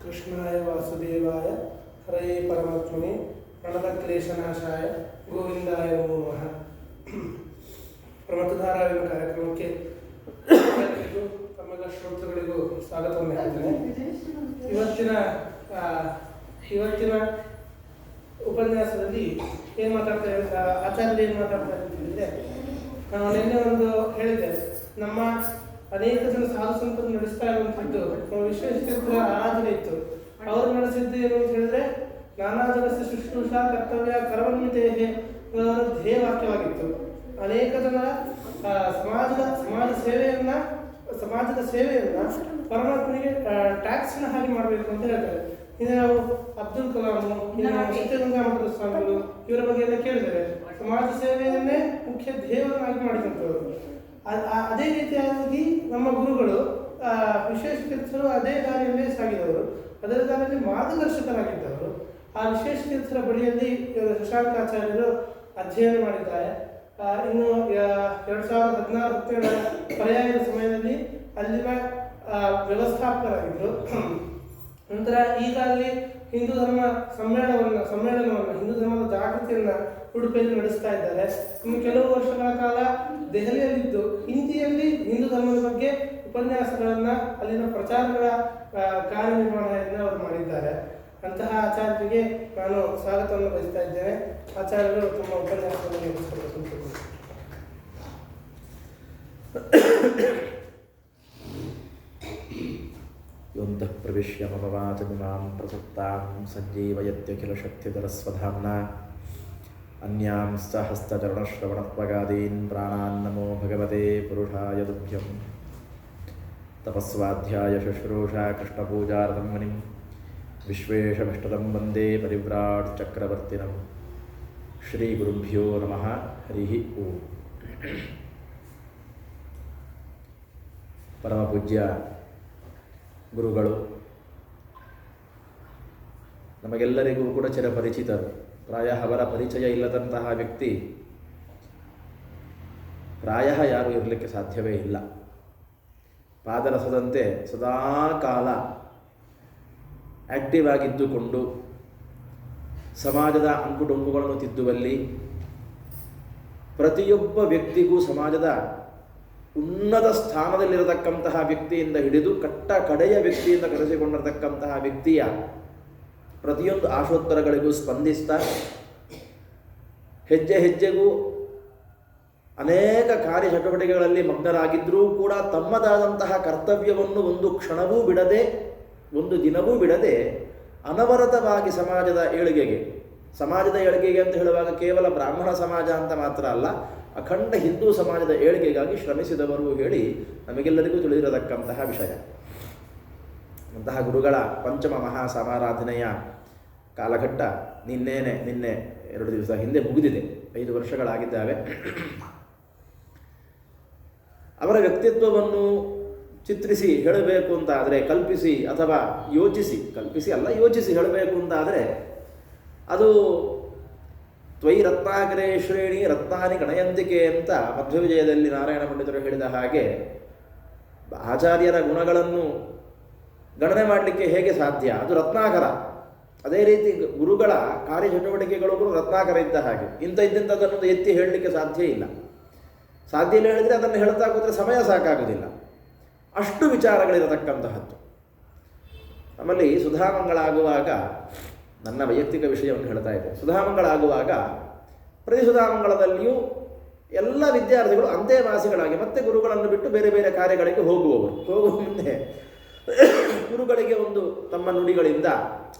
ಕೃಷ್ಣಾಯ ವಾಸುದೇವಾಯ ಹರೇ ಪರಮಾತ್ಮನೆ ಪ್ರಣವಕ್ಲೇಶನಾಶಾಯ ಗೋವಿಂದಾಯ ಓಮಃ ನಮಃ. ಪ್ರಮತಧಾರಾಯಣ ಕಾರ್ಯಕ್ರಮಕ್ಕೆ ಎಲ್ಲರಿಗೂ ತಮ್ಮೆಲ್ಲ ಶ್ರೋತೃಗಳಿಗೂ ಸ್ವಾಗತವನ್ನು ಹೇಳ್ತೇನೆ ಇವತ್ತಿನ ಇವತ್ತಿನ ಉಪನ್ಯಾಸದಲ್ಲಿ ಏನು ಮಾತಾಡ್ತಾ ಇದ್ದಾರೆ? ಆಚಾರ್ಯ ಏನು ಮಾತಾಡ್ತಾ ಇದ್ದಾರೆ ನಾನು ನಿನ್ನೆ ಒಂದು ಹೇಳಿದ್ದೆ ನಮ್ಮ ಅನೇಕ ಜನ ಸಾಧು ಸಂಪತ್ತು ನಡೆಸ್ತಾ ಇರುವಂಥದ್ದು ವಿಶ್ವೇಶ್ವರ ಆರಾಧನೆ ಇತ್ತು. ಅವರು ನಡೆಸಿದ್ದು ಏನು ಅಂತ ಹೇಳಿದ್ರೆ ನಾನಾ ಜನಸ ಶುಶ್ರೂಷಾ ಕರ್ತವ್ಯ ಅನ್ನೋದು ಧ್ಯೇಯ ವಾಕ್ಯವಾಗಿತ್ತು. ಅನೇಕ ಜನ ಸಮಾಜದ ಸಮಾಜ ಸೇವೆಯನ್ನ ಸಮಾಜದ ಸೇವೆಯನ್ನ ಪರಮಾತ್ಮನಿಗೆ ಟ್ಯಾಕ್ಸ್ನ ಹಾಗೆ ಮಾಡಬೇಕು ಅಂತ ಹೇಳ್ತಾರೆ. ಇನ್ನು ನಾವು ಅಬ್ದುಲ್ ಕಲಾಂ ಸಿದ್ಧಗಂಗಾ ಮಠದ ಸ್ವಾಮಿಗಳು ಇವರ ಬಗ್ಗೆ ಎಲ್ಲ ಕೇಳಿದ್ದಾರೆ ಸಮಾಜ ಸೇವೆಯನ್ನೇ ಮುಖ್ಯ ಧ್ಯೇಯವನ್ನಾಗಿ ಮಾಡಿದಂಥವ್ರು. ಅದೇ ರೀತಿಯಾಗಿ ನಮ್ಮ ಗುರುಗಳು ವಿಶೇಷ ತೀರ್ಥರು ಅದೇ ದಾರಿಯಲ್ಲೇ ಸಾಗಿದವರು. ಅದರ ದಾರಿಯಲ್ಲಿ ಮಾರ್ಗದರ್ಶಕರಾಗಿದ್ದವರು. ಆ ವಿಶೇಷ ಕ್ಷೇತ್ರ ಬಳಿಯಲ್ಲಿ ಶಶಾಂಕಾಚಾರ್ಯರು ಅಧ್ಯಯನ ಮಾಡಿದ್ದಾರೆ. ಇನ್ನು ಎರಡು ಸಾವಿರದ ಹದಿನಾರು ಹದಿನೇಳರ ಪರ್ಯಾಯದ ಸಮಯದಲ್ಲಿ ಅಲ್ಲಿನ ವ್ಯವಸ್ಥಾಪಕರಾಗಿದ್ದರು. ನಂತರ ಈಗ ಅಲ್ಲಿ ಹಿಂದೂ ಧರ್ಮ ಸಮ್ಮೇಳನವನ್ನು ಸಮ್ಮೇಳನವನ್ನು, ಹಿಂದೂ ಧರ್ಮದ ಜಾಗೃತಿಯನ್ನು ಉಡುಪಿಯಲ್ಲಿ ನಡೆಸ್ತಾ ಇದ್ದಾರೆ. ಇನ್ನು ಕೆಲವು ವರ್ಷಗಳ ಕಾಲ ದೆಹಲಿಯಲ್ಲಿದ್ದು ಹಿಂದಿಯಲ್ಲಿ ಹಿಂದೂ ಧರ್ಮದ ಬಗ್ಗೆ ಉಪನ್ಯಾಸಗಳನ್ನು ಅಲ್ಲಿನ ಪ್ರಚಾರಗಳ ಕಾರ್ಯನಿರ್ವಹಣೆಯನ್ನು ಅವರು ಮಾಡಿದ್ದಾರೆ. ಅಂತಹ ಆಚಾರ್ಯರಿಗೆ ನಾನು ಸ್ವಾಗತವನ್ನು ಬಯಸ್ತಾ ಇದ್ದೇನೆ. ಆಚಾರ್ಯರು ತಮ್ಮ ಉಪನ್ಯಾಸವನ್ನು ನಿರ್ಮಿಸಬೇಕು ಯೋಂತಃ ಪ್ರವಿಶ್ಯ ಮಮವಾಚ ಪ್ರಸಕ್ತಾಂ ಸಂಜೀವಯತ್ಯಖಿಲ ಶಕ್ತಿಧರಸ್ವಧಾಮ್ನ ಅನ್ಯಾಂಸ್ತಹಸ್ತಚರಣಶ್ರವಣತ್ವಗಾದೀನ್ ಪ್ರಾಣಾನ್ನಮೋ ಭಗವತೆ ಪುರುಷಾಯ ತುಭ್ಯಂ ತಪಸ್ವಾಧ್ಯಾಯ ಶುಶ್ರೂಷಾ ಕೃಷ್ಣಪೂಜಾರ್ಥಂ ಮಣಿಂ ವಿಶ್ವೇಶಭಷ್ಟದಂ ವಂದೇ ಪರಿವ್ರಾಟ್ ಚಕ್ರವರ್ತಿನಂ ಶ್ರೀ ಗುರುಭ್ಯೋ ನಮಃ ಹರಿ ಓಂ ಪರಮಪೂಜ್ಯ ಗುರುಗಳು ನಮಗೆಲ್ಲರಿಗೂ ಕೂಡ ಚಿರಪರಿಚಿತರು ಪ್ರಾಯ ಅವರ ಪರಿಚಯ ಇಲ್ಲದಂತಹ ವ್ಯಕ್ತಿ, ಪ್ರಾಯ ಯಾರು ಇರಲಿಕ್ಕೆ ಸಾಧ್ಯವೇ ಇಲ್ಲ. ಪಾದರಸದಂತೆ ಸದಾ ಕಾಲ ಆಕ್ಟಿವ್ ಆಗಿದ್ದುಕೊಂಡು ಸಮಾಜದ ಅಂಕುಡೊಂಕುಗಳನ್ನು ತಿದ್ದುವಲ್ಲಿ ಪ್ರತಿಯೊಬ್ಬ ವ್ಯಕ್ತಿಗೂ ಸಮಾಜದ ಉನ್ನತ ಸ್ಥಾನದಲ್ಲಿರತಕ್ಕಂತಹ ವ್ಯಕ್ತಿಯಿಂದ ಹಿಡಿದು ಕಟ್ಟ ಕಡೆಯ ವ್ಯಕ್ತಿಯಿಂದ ಕರೆಸಿಕೊಂಡಿರತಕ್ಕಂತಹ ವ್ಯಕ್ತಿಯ ಪ್ರತಿಯೊಂದು ಆಶೋತ್ತರಗಳಿಗೂ ಸ್ಪಂದಿಸ್ತಾ ಹೆಜ್ಜೆ ಹೆಜ್ಜೆಗೂ ಅನೇಕ ಕಾರ್ಯ ಚಟುವಟಿಕೆಗಳಲ್ಲಿ ಮಗ್ನರಾಗಿದ್ದರೂ ಕೂಡ ತಮ್ಮದಾದಂತಹ ಕರ್ತವ್ಯವನ್ನು ಒಂದು ಕ್ಷಣವೂ ಬಿಡದೆ, ಒಂದು ದಿನವೂ ಬಿಡದೆ ಅನವರತವಾಗಿ ಸಮಾಜದ ಏಳಿಗೆಗೆ ಸಮಾಜದ ಏಳಿಗೆಗೆ ಅಂತ ಹೇಳುವಾಗ ಕೇವಲ ಬ್ರಾಹ್ಮಣ ಸಮಾಜ ಅಂತ ಮಾತ್ರ ಅಲ್ಲ, ಅಖಂಡ ಹಿಂದೂ ಸಮಾಜದ ಏಳಿಗೆಗಾಗಿ ಶ್ರಮಿಸಿದವರು ಹೇಳಿ ನಮಗೆಲ್ಲರಿಗೂ ತಿಳಿದಿರತಕ್ಕಂತಹ ವಿಷಯ. ಅಂತಹ ಗುರುಗಳ ಪಂಚಮ ಮಹಾ ಸಮಾರಾಧನೆಯ ಕಾಲಘಟ್ಟ ನಿನ್ನೇನೆ, ನಿನ್ನೆ ಎರಡು ದಿವಸ ಹಿಂದೆ ಮುಗಿದಿದೆ. ಐದು ವರ್ಷಗಳಾಗಿದ್ದಾವೆ. ಅವರ ವ್ಯಕ್ತಿತ್ವವನ್ನು ಚಿತ್ರಿಸಿ ಹೇಳಬೇಕು ಅಂತಾದರೆ ಕಲ್ಪಿಸಿ ಅಥವಾ ಯೋಚಿಸಿ, ಕಲ್ಪಿಸಿ ಅಲ್ಲ, ಯೋಚಿಸಿ ಹೇಳಬೇಕು ಅಂತಾದರೆ ಅದು ತ್ವಯಿ ರತ್ನಾಕರೇ ಶ್ರೇಣಿ, ರತ್ನಾನಿ ಗಣಯಂತಿಕೆ ಅಂತ ಮಧ್ವವಿಜಯದಲ್ಲಿ ನಾರಾಯಣ ಪಂಡಿತರು ಹೇಳಿದ ಹಾಗೆ ಆಚಾರ್ಯರ ಗುಣಗಳನ್ನು ಗಣನೆ ಮಾಡಲಿಕ್ಕೆ ಹೇಗೆ ಸಾಧ್ಯ? ಅದು ರತ್ನಾಕರ. ಅದೇ ರೀತಿ ಗುರುಗಳ ಕಾರ್ಯಚಟುವಟಿಕೆಗಳು ಕೂಡ ರತ್ನಾಕರ ಇದ್ದ ಹಾಗೆ. ಇಂಥ ಇದ್ದಂಥದ್ದನ್ನು ಎತ್ತಿ ಹೇಳಲಿಕ್ಕೆ ಸಾಧ್ಯ ಇಲ್ಲ. ಸಾಧ್ಯ ಇಲ್ಲ ಹೇಳಿದರೆ ಅದನ್ನು ಹೇಳ್ತಾ ಕೂತ್ರೆ ಸಮಯ ಸಾಕಾಗೋದಿಲ್ಲ ಅಷ್ಟು ವಿಚಾರಗಳಿರತಕ್ಕಂತಹದ್ದು. ನಮ್ಮಲ್ಲಿ ಸುಧಾಮಂಗಳಾಗುವಾಗ ನನ್ನ ವೈಯಕ್ತಿಕ ವಿಷಯವನ್ನು ಹೇಳ್ತಾ ಇದ್ದೆ ಸುಧಾಮಂಗಳಾಗುವಾಗ ಪ್ರತಿ ಸುಧಾಮಂಗಳದಲ್ಲಿಯೂ ಎಲ್ಲ ವಿದ್ಯಾರ್ಥಿಗಳು ಅಂತೆವಾಸಿಗಳಾಗಿ ಮತ್ತೆ ಗುರುಗಳನ್ನು ಬಿಟ್ಟು ಬೇರೆ ಬೇರೆ ಕಾರ್ಯಗಳಿಗೆ ಹೋಗುವವರು. ಹೋಗುವ ಮುಂದೆ ಗುರುಗಳಿಗೆ ಒಂದು ತಮ್ಮ ನುಡಿಗಳಿಂದ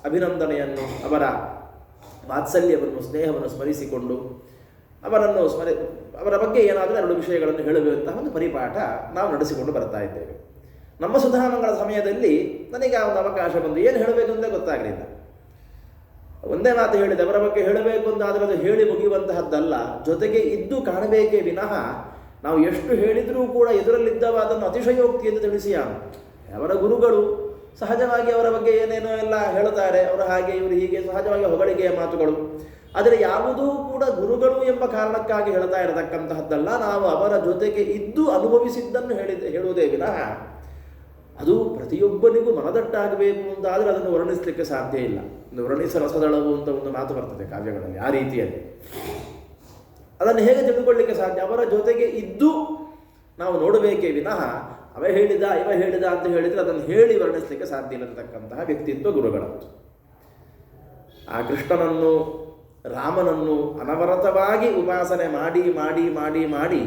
ಅಭಿನಂದನೆಯನ್ನು, ಅವರ ವಾತ್ಸಲ್ಯವನ್ನು, ಸ್ನೇಹವನ್ನು ಸ್ಮರಿಸಿಕೊಂಡು, ಅವರನ್ನು ಸ್ಮರಿ, ಅವರ ಬಗ್ಗೆ ಏನಾದರೂ ಎರಡು ವಿಷಯಗಳನ್ನು ಹೇಳುವಂತಹ ಒಂದು ಪರಿಪಾಠ ನಾವು ನಡೆಸಿಕೊಂಡು ಬರ್ತಾ ಇದ್ದೇವೆ. ನಮ್ಮ ಸುಧಾಮಗಳ ಸಮಯದಲ್ಲಿ ನನಗೆ ಆ ಒಂದು ಅವಕಾಶ ಬಂದು ಏನು ಹೇಳಬೇಕು ಅಂತ ಗೊತ್ತಾಗಲಿಲ್ಲ. ಒಂದೇ ಮಾತು ಹೇಳಿದೆ, ಅವರ ಬಗ್ಗೆ ಹೇಳಬೇಕು ಅಂತಾದರೆ ಅದು ಹೇಳಿ ಮುಗಿಯುವಂತಹದ್ದಲ್ಲ, ಜೊತೆಗೆ ಇದ್ದು ಕಾಣಬೇಕೇ ವಿನಃ ನಾವು ಎಷ್ಟು ಹೇಳಿದರೂ ಕೂಡ ಎದುರಲ್ಲಿದ್ದವ ಅದನ್ನು ಅತಿಶಯೋಕ್ತಿ ಎಂದು ತಿಳಿಸಿ ಅವರ ಗುರುಗಳು ಸಹಜವಾಗಿ ಅವರ ಬಗ್ಗೆ ಏನೇನೋ ಎಲ್ಲ ಹೇಳುತ್ತಾರೆ, ಅವರು ಹಾಗೆ ಇವರು ಹೀಗೆ ಸಹಜವಾಗಿ ಹೊಗಳಿಕೆಯ ಮಾತುಗಳು. ಆದರೆ ಯಾವುದೂ ಕೂಡ ಗುರುಗಳು ಎಂಬ ಕಾರಣಕ್ಕಾಗಿ ಹೇಳ್ತಾ ಇರತಕ್ಕಂತಹದ್ದಲ್ಲ, ನಾವು ಅವರ ಜೊತೆಗೆ ಇದ್ದು ಅನುಭವಿಸಿದ್ದನ್ನು ಹೇಳಿದ ಹೇಳುವುದೇ ವಿನಃ. ಅದು ಪ್ರತಿಯೊಬ್ಬನಿಗೂ ಮನದಟ್ಟಾಗಬೇಕು ಅಂತಾದರೆ ಅದನ್ನು ವರ್ಣಿಸಲಿಕ್ಕೆ ಸಾಧ್ಯ ಇಲ್ಲ. ಒಂದು ವರ್ಣಿಸ ರಸದಳವು ಅಂತ ಒಂದು ಮಾತು ಬರ್ತದೆ ಕಾವ್ಯಗಳಲ್ಲಿ, ಆ ರೀತಿಯಲ್ಲಿ. ಅದನ್ನು ಹೇಗೆ ತಿಳ್ಕೊಳ್ಳಿಕ್ಕೆ ಸಾಧ್ಯ? ಅವರ ಜೊತೆಗೆ ಇದ್ದು ನಾವು ನೋಡಬೇಕೇ ವಿನಃ. ಅವ ಹೇಳಿದ, ಇವ ಹೇಳಿದ ಅಂತ ಹೇಳಿದರೆ ಅದನ್ನು ಹೇಳಿ ವರ್ಣಿಸಲಿಕ್ಕೆ ಸಾಧ್ಯ ಇಲ್ಲತಕ್ಕಂತಹ ವ್ಯಕ್ತಿತ್ವ ಗುರುಗಳದ್ದು ಆ ಕೃಷ್ಣನನ್ನು, ರಾಮನನ್ನು ಅನವರತವಾಗಿ ಉಪಾಸನೆ ಮಾಡಿ ಮಾಡಿ ಮಾಡಿ ಮಾಡಿ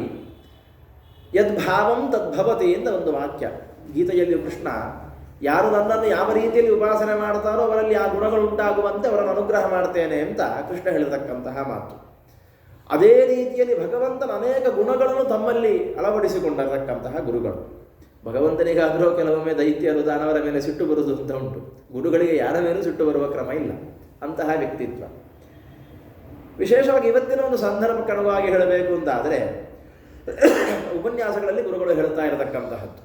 ಯದ್ಭಾವಂ ತದ್ಭವತಿ ಅಂತ ಒಂದು ವಾಕ್ಯ. ಗೀತೆಯಲ್ಲಿ ಕೃಷ್ಣ, ಯಾರು ನನ್ನನ್ನು ಯಾವ ರೀತಿಯಲ್ಲಿ ಉಪಾಸನೆ ಮಾಡ್ತಾರೋ ಅವರಲ್ಲಿ ಆ ಗುಣಗಳು ಉಂಟಾಗುವಂತೆ ಅವರನ್ನು ಅನುಗ್ರಹ ಮಾಡ್ತೇನೆ ಅಂತ ಕೃಷ್ಣ ಹೇಳತಕ್ಕಂತಹ ಮಾತು. ಅದೇ ರೀತಿಯಲ್ಲಿ ಭಗವಂತನ ಅನೇಕ ಗುಣಗಳನ್ನು ತಮ್ಮಲ್ಲಿ ಅಳವಡಿಸಿಕೊಂಡಿರತಕ್ಕಂತಹ ಗುರುಗಳು. ಭಗವಂತನಿಗಾದರೂ ಕೆಲವೊಮ್ಮೆ ದೈತ್ಯರು ದಾನವರ ಮೇಲೆ ಸಿಟ್ಟು ಬರುವುದು ಅಂತ ಉಂಟು. ಗುರುಗಳಿಗೆ ಯಾರ ಮೇಲೂ ಸಿಟ್ಟು ಬರುವ ಕ್ರಮ ಇಲ್ಲ. ಅಂತಹ ವ್ಯಕ್ತಿತ್ವ. ವಿಶೇಷವಾಗಿ ಇವತ್ತಿನ ಒಂದು ಸಂದರ್ಭಕ್ಕನುವಾಗಿ ಹೇಳಬೇಕು ಅಂತಾದರೆ ಉಪನ್ಯಾಸಗಳಲ್ಲಿ ಗುರುಗಳು ಹೇಳ್ತಾ ಇರತಕ್ಕಂತಹದ್ದು.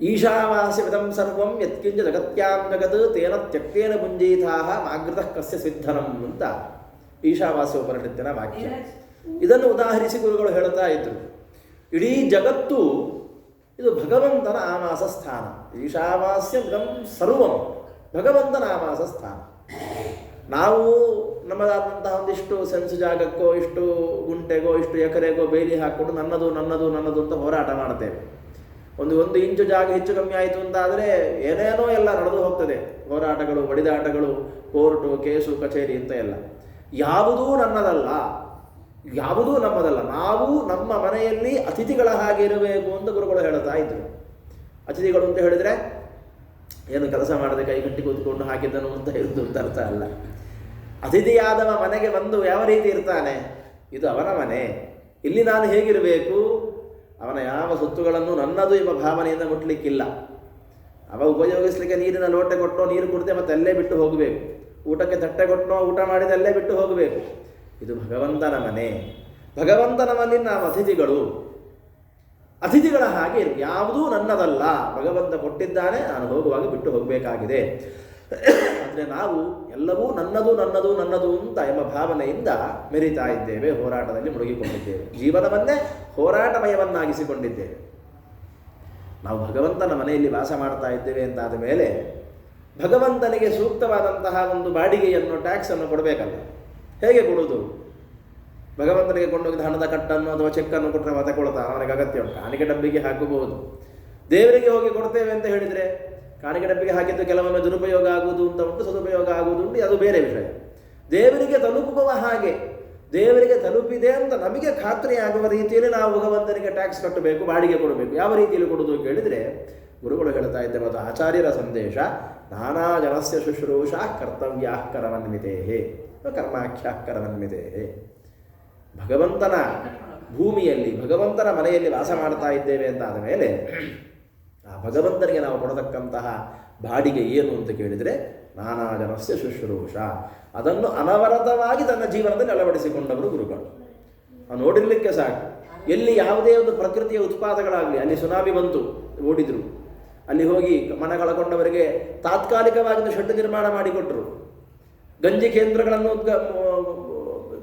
ಈಶಾವಾಸ್ಯವಿದಂ ಸರ್ವಂ ಯತ್ಕಿಂಚ ಜಗತ್ಯಾಂ ಜಗತ್ ತೇನ ತ್ಯಕ್ತೇನ ಪುಂಜೀತಾ ಮಾಗೃತ ಕಸ್ಯ ಸಿದ್ಧನಂ ಅಂತ ಈಶಾವಾಸ್ಯ ಉಪನಿಷತ್ತಿನ ವಾಕ್ಯ. ಇದನ್ನು ಉದಾಹರಿಸಿ ಗುರುಗಳು ಹೇಳ್ತಾ ಇದ್ರು. ಇಡೀ ಜಗತ್ತು ಇದು ಭಗವಂತನ ಆವಾಸ ಸ್ಥಾನ. ಈಶಾವಾಸ್ಯ ಗಂ ಸರ್ವಂ. ಭಗವಂತನ ಆವಾಸ ಸ್ಥಾನ. ನಾವು ನಮ್ಮದಾದಂತಹ ಒಂದಿಷ್ಟು ಸೆನ್ಸ್ ಜಾಗಕ್ಕೋ, ಇಷ್ಟು ಗುಂಟೆಗೋ, ಇಷ್ಟು ಎಕರೆಗೋ ಬೇಲಿ ಹಾಕ್ಕೊಂಡು ನನ್ನದು ನನ್ನದು ನನ್ನದು ಅಂತ ಹೋರಾಟ ಮಾಡ್ತೇವೆ ಒಂದು ಒಂದು ಇಂಚು ಜಾಗ ಹೆಚ್ಚು ಕಮ್ಮಿ ಆಯಿತು ಅಂತ ಆದರೆ ಏನೇನೋ ಎಲ್ಲ ನಡೆದು ಹೋಗ್ತದೆ. ಹೋರಾಟಗಳು ಬಡಿದಾಟಗಳು ಕೋರ್ಟು, ಕೇಸು, ಕಚೇರಿ ಅಂತ ಎಲ್ಲ. ಯಾವುದೂ ನನ್ನದಲ್ಲ. ಯಾವುದೂ ನಮ್ಮದಲ್ಲ. ನಾವು ನಮ್ಮ ಮನೆಯಲ್ಲಿ ಅತಿಥಿಗಳ ಹಾಗೆ ಇರಬೇಕು ಅಂತ ಗುರುಗಳು ಹೇಳ್ತಾ ಇದ್ರು. ಅತಿಥಿಗಳು ಅಂತ ಹೇಳಿದರೆ, ಏನು ಕೆಲಸ ಮಾಡದೆ ಕೈ ಗಂಟೆ ಕೂತ್ಕೊಂಡು ಹಾಕಿದ್ದನು ಅಂತ ಹೇಳಿದ್ದು ಅಂತ ಅರ್ಥ ಅಲ್ಲ. ಅತಿಥಿಯಾದವ ಮನೆಗೆ ಬಂದು ಯಾವ ರೀತಿ ಇರ್ತಾನೆ? ಇದು ಅವನ ಮನೆ. ಇಲ್ಲಿ ನಾನು ಹೇಗಿರಬೇಕು? ಅವನ ಯಾವ ಸೊತ್ತುಗಳನ್ನು ನನ್ನದು ಎಂಬ ಭಾವನೆಯಿಂದ ಮುಟ್ಲಿಕ್ಕಿಲ್ಲ. ಅವ ಉಪಯೋಗಿಸ್ಲಿಕ್ಕೆ ನೀರಿನ ಲೋಟೆ ಕೊಟ್ಟೋ ನೀರು ಕುಡಿದೆ ಮತ್ತೆ ಅಲ್ಲೇ ಬಿಟ್ಟು ಹೋಗಬೇಕು. ಊಟಕ್ಕೆ ತಟ್ಟೆ ಕೊಟ್ಟನೋ ಊಟ ಮಾಡಿದ ಅಲ್ಲೇ ಬಿಟ್ಟು ಹೋಗಬೇಕು. ಇದು ಭಗವಂತನ ಮನೆ. ಭಗವಂತನ ಮನೆ ನಾವು ಅತಿಥಿಗಳು. ಅತಿಥಿಗಳ ಹಾಗೆ ಯಾವುದೂ ನನ್ನದಲ್ಲ. ಭಗವಂತ ಕೊಟ್ಟಿದ್ದಾನೆ. ನಾನು ಹೋಗುವಾಗ ಬಿಟ್ಟು ಹೋಗಬೇಕಾಗಿದೆ. ಆದರೆ ನಾವು ಎಲ್ಲವೂ ನನ್ನದು ನನ್ನದು ನನ್ನದು ಅಂತ ಎಂಬ ಭಾವನೆಯಿಂದ ಮೆರಿತಾ ಇದ್ದೇವೆ. ಹೋರಾಟದಲ್ಲಿ ಮುಳುಗಿಕೊಂಡಿದ್ದೇವೆ. ಜೀವನವನ್ನೇ ಹೋರಾಟಮಯವನ್ನಾಗಿಸಿಕೊಂಡಿದ್ದೇವೆ. ನಾವು ಭಗವಂತನ ಮನೆಯಲ್ಲಿ ವಾಸ ಮಾಡ್ತಾ ಇದ್ದೇವೆ ಅಂತಾದ ಮೇಲೆ ಭಗವಂತನಿಗೆ ಸೂಕ್ತವಾದಂತಹ ಒಂದು ಬಾಡಿಗೆಯನ್ನು, ಟ್ಯಾಕ್ಸನ್ನು ಕೊಡಬೇಕಲ್ಲ. ಹೇಗೆ ಕೊಡುವುದು? ಭಗವಂತನಿಗೆ ಕೊಂಡೋಗಿದ ಹಣದ ಕಟ್ಟನ್ನು ಅಥವಾ ಚೆಕ್ಕನ್ನು ಕೊಟ್ಟರೆ ಮತ ಕೊಡುತ್ತಾ? ಅವನಿಗೆ ಅಗತ್ಯ ಉಂಟು. ಕಾಣಿಕೆ ಡಬ್ಬಿಗೆ ಹಾಕಬಹುದು. ದೇವರಿಗೆ ಹೋಗಿ ಕೊಡ್ತೇವೆ ಅಂತ ಹೇಳಿದರೆ, ಕಾಣಿಕೆ ಡಬ್ಬಿಗೆ ಹಾಕಿದ್ದು ಕೆಲವೊಮ್ಮೆ ದುರುಪಯೋಗ ಆಗುವುದು ಅಂತ ಉಂಟು. ಸದುಪಯೋಗ ಆಗುವುದು ಉಂಟು. ಅದು ಬೇರೆ ವಿಷಯ. ದೇವರಿಗೆ ತಲುಪುವ ಹಾಗೆ, ದೇವರಿಗೆ ತಲುಪಿದೆ ಅಂತ ನಮಗೆ ಖಾತ್ರಿ ಆಗುವ ರೀತಿಯಲ್ಲಿ ನಾವು ಭಗವಂತನಿಗೆ ಟ್ಯಾಕ್ಸ್ ಕಟ್ಟಬೇಕು, ಬಾಡಿಗೆ ಕೊಡಬೇಕು. ಯಾವ ರೀತಿಯಲ್ಲಿ ಕೊಡುವುದು ಅಂತ ಕೇಳಿದರೆ ಗುರುಗಳು ಹೇಳ್ತಾ ಇದ್ದೆ ಮತ್ತು ಆಚಾರ್ಯರ ಸಂದೇಶ, ನಾನಾ ಜನಸ್ಯ ಶುಶ್ರೂಷಾ ಕರ್ತವ್ಯ ಕರವನ್ವಿತೇಹೇ ಕರ್ಮಾಖ್ಯಾ ಕರವನ್ವಿತೇಹೇ ಭಗವಂತನ ಭೂಮಿಯಲ್ಲಿ, ಭಗವಂತನ ಮನೆಯಲ್ಲಿ ವಾಸ ಮಾಡ್ತಾ ಇದ್ದೇವೆ ಅಂತಾದ ಮೇಲೆ, ಆ ಭಗವಂತನಿಗೆ ನಾವು ಕೊಡತಕ್ಕಂತಹ ಬಾಡಿಗೆ ಏನು ಅಂತ ಕೇಳಿದರೆ ನಾನಾ ಜನಸ್ಯ ಶುಶ್ರೂಷ. ಅದನ್ನು ಅನವರತವಾಗಿ ತನ್ನ ಜೀವನದಲ್ಲಿ ಅಳವಡಿಸಿಕೊಂಡವರು ಗುರುಗಳು. ನೋಡಿರಲಿಕ್ಕೆ ಸಾಕು. ಎಲ್ಲಿ ಯಾವುದೇ ಒಂದು ಪ್ರಕೃತಿಯ ಉತ್ಪಾದಗಳಾಗಲಿ ಅಲ್ಲಿ ಸುನಾಮಿ ಬಂತು, ಓಡಿದ್ರು. ಅಲ್ಲಿ ಹೋಗಿ ಮನ ಕಳಕೊಂಡವರಿಗೆ ತಾತ್ಕಾಲಿಕವಾಗಿ ಒಂದು ಶೆಡ್ ನಿರ್ಮಾಣ ಮಾಡಿಕೊಟ್ರು. ಗಂಜಿ ಕೇಂದ್ರಗಳನ್ನು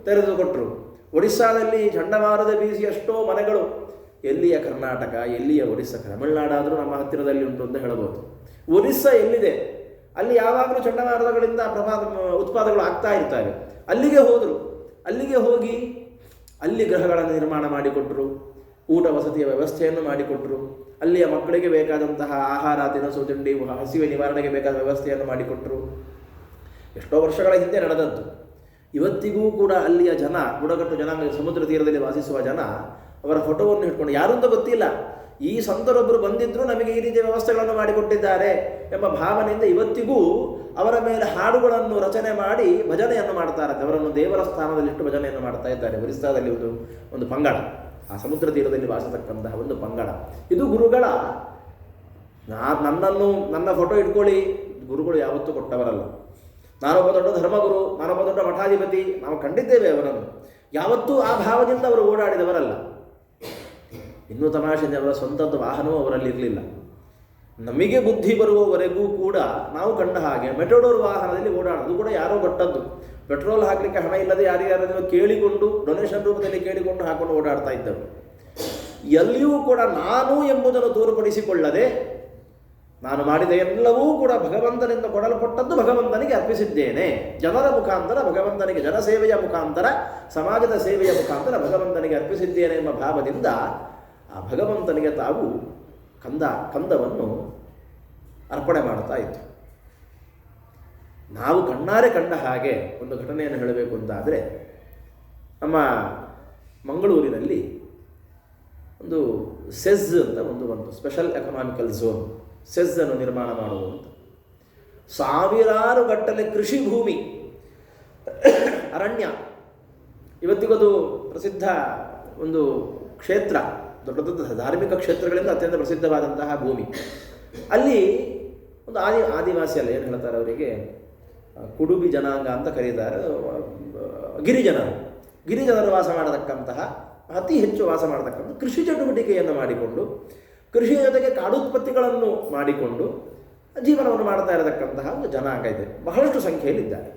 ತೆರೆದುಕೊಟ್ರು. ಒಡಿಸ್ಸಾದಲ್ಲಿ ಚಂಡಮಾರುತ ಬೀಸಿ ಎಷ್ಟೋ ಮನೆಗಳು. ಎಲ್ಲಿಯ ಕರ್ನಾಟಕ, ಎಲ್ಲಿಯ ಒಡಿಸ್ಸಾ, ತಮಿಳುನಾಡಾದರೂ ನಮ್ಮ ಹತ್ತಿರದಲ್ಲಿ ಉಂಟು ಅಂತ ಹೇಳಬಹುದು. ಒರಿಸ್ಸಾ ಎಲ್ಲಿದೆ? ಅಲ್ಲಿ ಯಾವಾಗಲೂ ಚಂಡಮಾರುತಗಳಿಂದ ಪ್ರಭಾ ಉತ್ಪಾದಗಳು ಆಗ್ತಾ ಇರ್ತವೆ. ಅಲ್ಲಿಗೆ ಹೋದರು. ಅಲ್ಲಿಗೆ ಹೋಗಿ ಅಲ್ಲಿ ಗೃಹಗಳನ್ನು ನಿರ್ಮಾಣ ಮಾಡಿಕೊಟ್ರು. ಊಟ ವಸತಿಯ ವ್ಯವಸ್ಥೆಯನ್ನು ಮಾಡಿಕೊಟ್ರು. ಅಲ್ಲಿಯ ಮಕ್ಕಳಿಗೆ ಬೇಕಾದಂತಹ ಆಹಾರ, ತಿನಸು, ತಿಂಡಿ, ಹಸಿವೆ ನಿವಾರಣೆಗೆ ಬೇಕಾದ ವ್ಯವಸ್ಥೆಯನ್ನು ಮಾಡಿಕೊಟ್ರು. ಎಷ್ಟೋ ವರ್ಷಗಳ ಹಿಂದೆ ನಡೆದದ್ದು. ಇವತ್ತಿಗೂ ಕೂಡ ಅಲ್ಲಿಯ ಜನ, ಬುಡಕಟ್ಟು ಜನಾಂಗ ಸಮುದ್ರ ತೀರದಲ್ಲಿ ವಾಸಿಸುವ ಜನ ಅವರ ಫೋಟೋವನ್ನು ಇಟ್ಕೊಂಡು ಯಾರು ಅಂತ ಗೊತ್ತಿಲ್ಲ. ಈ ಸಂತರೊಬ್ಬರು ಬಂದಿದ್ರು, ನಮಗೆ ಈ ರೀತಿಯ ವ್ಯವಸ್ಥೆಗಳನ್ನು ಮಾಡಿಕೊಟ್ಟಿದ್ದಾರೆ ಎಂಬ ಭಾವನೆಯಿಂದ ಇವತ್ತಿಗೂ ಅವರ ಮೇಲೆ ಹಾಡುಗಳನ್ನು ರಚನೆ ಮಾಡಿ ಭಜನೆಯನ್ನು ಮಾಡ್ತಾರೆ ಅವರನ್ನು ದೇವರ ಸ್ಥಾನದಲ್ಲಿಟ್ಟು ಭಜನೆಯನ್ನು ಮಾಡ್ತಾ ಇದ್ದಾರೆ. ಒರಿಸ್ಸಾದಲ್ಲಿ ಒಂದು ಒಂದು ಪಂಗಡ. ಆ ಸಮುದ್ರ ತೀರದಲ್ಲಿ ವಾಸತಕ್ಕಂತಹ ಒಂದು ಪಂಗಡ. ಇದು ಗುರುಗಳ. ನಾ, ನನ್ನನ್ನು, ನನ್ನ ಫೋಟೋ ಇಟ್ಕೊಳ್ಳಿ ಗುರುಗಳು ಯಾವತ್ತೂ ಕೊಟ್ಟವರಲ್ಲ. ನಾನೊಬ್ಬ ದೊಡ್ಡ ಧರ್ಮಗುರು ನಾನೊಬ್ಬ ದೊಡ್ಡ ಮಠಾಧಿಪತಿ, ನಾವು ಕಂಡಿದ್ದೇವೆ ಅವರನ್ನು. ಯಾವತ್ತೂ ಆ ಭಾವದಿಂದ ಅವರು ಓಡಾಡಿದವರಲ್ಲ. ಇನ್ನೂ ತಮಾಷೆ ಅವರ ಸ್ವಂತದ ವಾಹನವೂ ಅವರಲ್ಲಿ ಇರಲಿಲ್ಲ. ನಮಗೆ ಬುದ್ಧಿ ಬರುವವರೆಗೂ ಕೂಡ ನಾವು ಕಂಡ ಹಾಗೆ ಮೆಟೋಡೋರ್ ವಾಹನದಲ್ಲಿ ಓಡಾಡೋದು. ಕೂಡ ಯಾರೋ ಕೊಟ್ಟದ್ದು. ಪೆಟ್ರೋಲ್ ಹಾಕಲಿಕ್ಕೆ ಹಣ ಇಲ್ಲದೆ ಯಾರ್ಯಾರನ್ನು ಕೇಳಿಕೊಂಡು ಡೊನೇಷನ್ ರೂಪದಲ್ಲಿ ಕೇಳಿಕೊಂಡು ಹಾಕೊಂಡು ಓಡಾಡ್ತಾ ಇದ್ದರು. ಎಲ್ಲಿಯೂ ಕೂಡ ನಾನು ಎಂಬುದನ್ನು ತೋರ್ಪಡಿಸಿಕೊಳ್ಳದೆ ನಾನು ಮಾಡಿದ ಎಲ್ಲವೂ ಕೂಡ ಭಗವಂತನಿಂದ ಕೊಡಲ್ಪಟ್ಟದ್ದು ಭಗವಂತನಿಗೆ ಅರ್ಪಿಸಿದ್ದೇನೆ. ಜನರ ಮುಖಾಂತರ ಭಗವಂತನಿಗೆ ಜನಸೇವೆಯ ಮುಖಾಂತರ, ಸಮಾಜದ ಸೇವೆಯ ಮುಖಾಂತರ ಭಗವಂತನಿಗೆ ಅರ್ಪಿಸಿದ್ದೇನೆ ಎಂಬ ಭಾವದಿಂದ ಆ ಭಗವಂತನಿಗೆ ತಾವು ಕಂದ, ಕಂದವನ್ನು ಅರ್ಪಣೆ ಮಾಡ್ತಾ ಇತ್ತು ನಾವು ಕಣ್ಣಾರೆ ಕಂಡ ಹಾಗೆ ಒಂದು ಘಟನೆಯನ್ನು ಹೇಳಬೇಕು ಅಂತಾದರೆ, ನಮ್ಮ ಮಂಗಳೂರಿನಲ್ಲಿ ಒಂದು ಸೆಜ್ ಅಂತ ಒಂದು ಒಂದು ಸ್ಪೆಷಲ್ ಎಕನಾಮಿಕಲ್ ಝೋನ್ ಸೆಜ್ ಅನ್ನು ನಿರ್ಮಾಣ ಮಾಡುವುದು ಸಾವಿರಾರು ಗಟ್ಟಲೆ ಕೃಷಿ ಭೂಮಿ. ಅರಣ್ಯ. ಇವತ್ತಿಗದು ಪ್ರಸಿದ್ಧ ಒಂದು ಕ್ಷೇತ್ರ, ದೊಡ್ಡ ದೊಡ್ಡ ಧಾರ್ಮಿಕ ಕ್ಷೇತ್ರಗಳಿಂದ ಅತ್ಯಂತ ಪ್ರಸಿದ್ಧವಾದಂತಹ ಭೂಮಿ. ಅಲ್ಲಿ ಒಂದು ಆದಿ, ಆದಿವಾಸಿ ಅಲ್ಲ, ಏನು ಹೇಳ್ತಾರೆ ಅವರಿಗೆ? ಕುಡುಬಿ ಜನಾಂಗ ಅಂತ ಕರೀತಾರೆ. ಗಿರಿಜನರು ಗಿರಿಜನರು ವಾಸ ಮಾಡತಕ್ಕಂತಹ, ಅತಿ ಹೆಚ್ಚು ವಾಸ ಮಾಡತಕ್ಕಂಥ ಕೃಷಿ ಚಟುವಟಿಕೆಯನ್ನು ಮಾಡಿಕೊಂಡು ಕೃಷಿಯ ಜೊತೆಗೆ ಕಾಡುತ್ಪತ್ತಿಗಳನ್ನು ಮಾಡಿಕೊಂಡು ಜೀವನವನ್ನು ಮಾಡ್ತಾ ಇರತಕ್ಕಂತಹ ಒಂದು ಜನಾಂಗ ಇದೆ. ಬಹಳಷ್ಟು ಸಂಖ್ಯೆಯಲ್ಲಿದ್ದಾರೆ.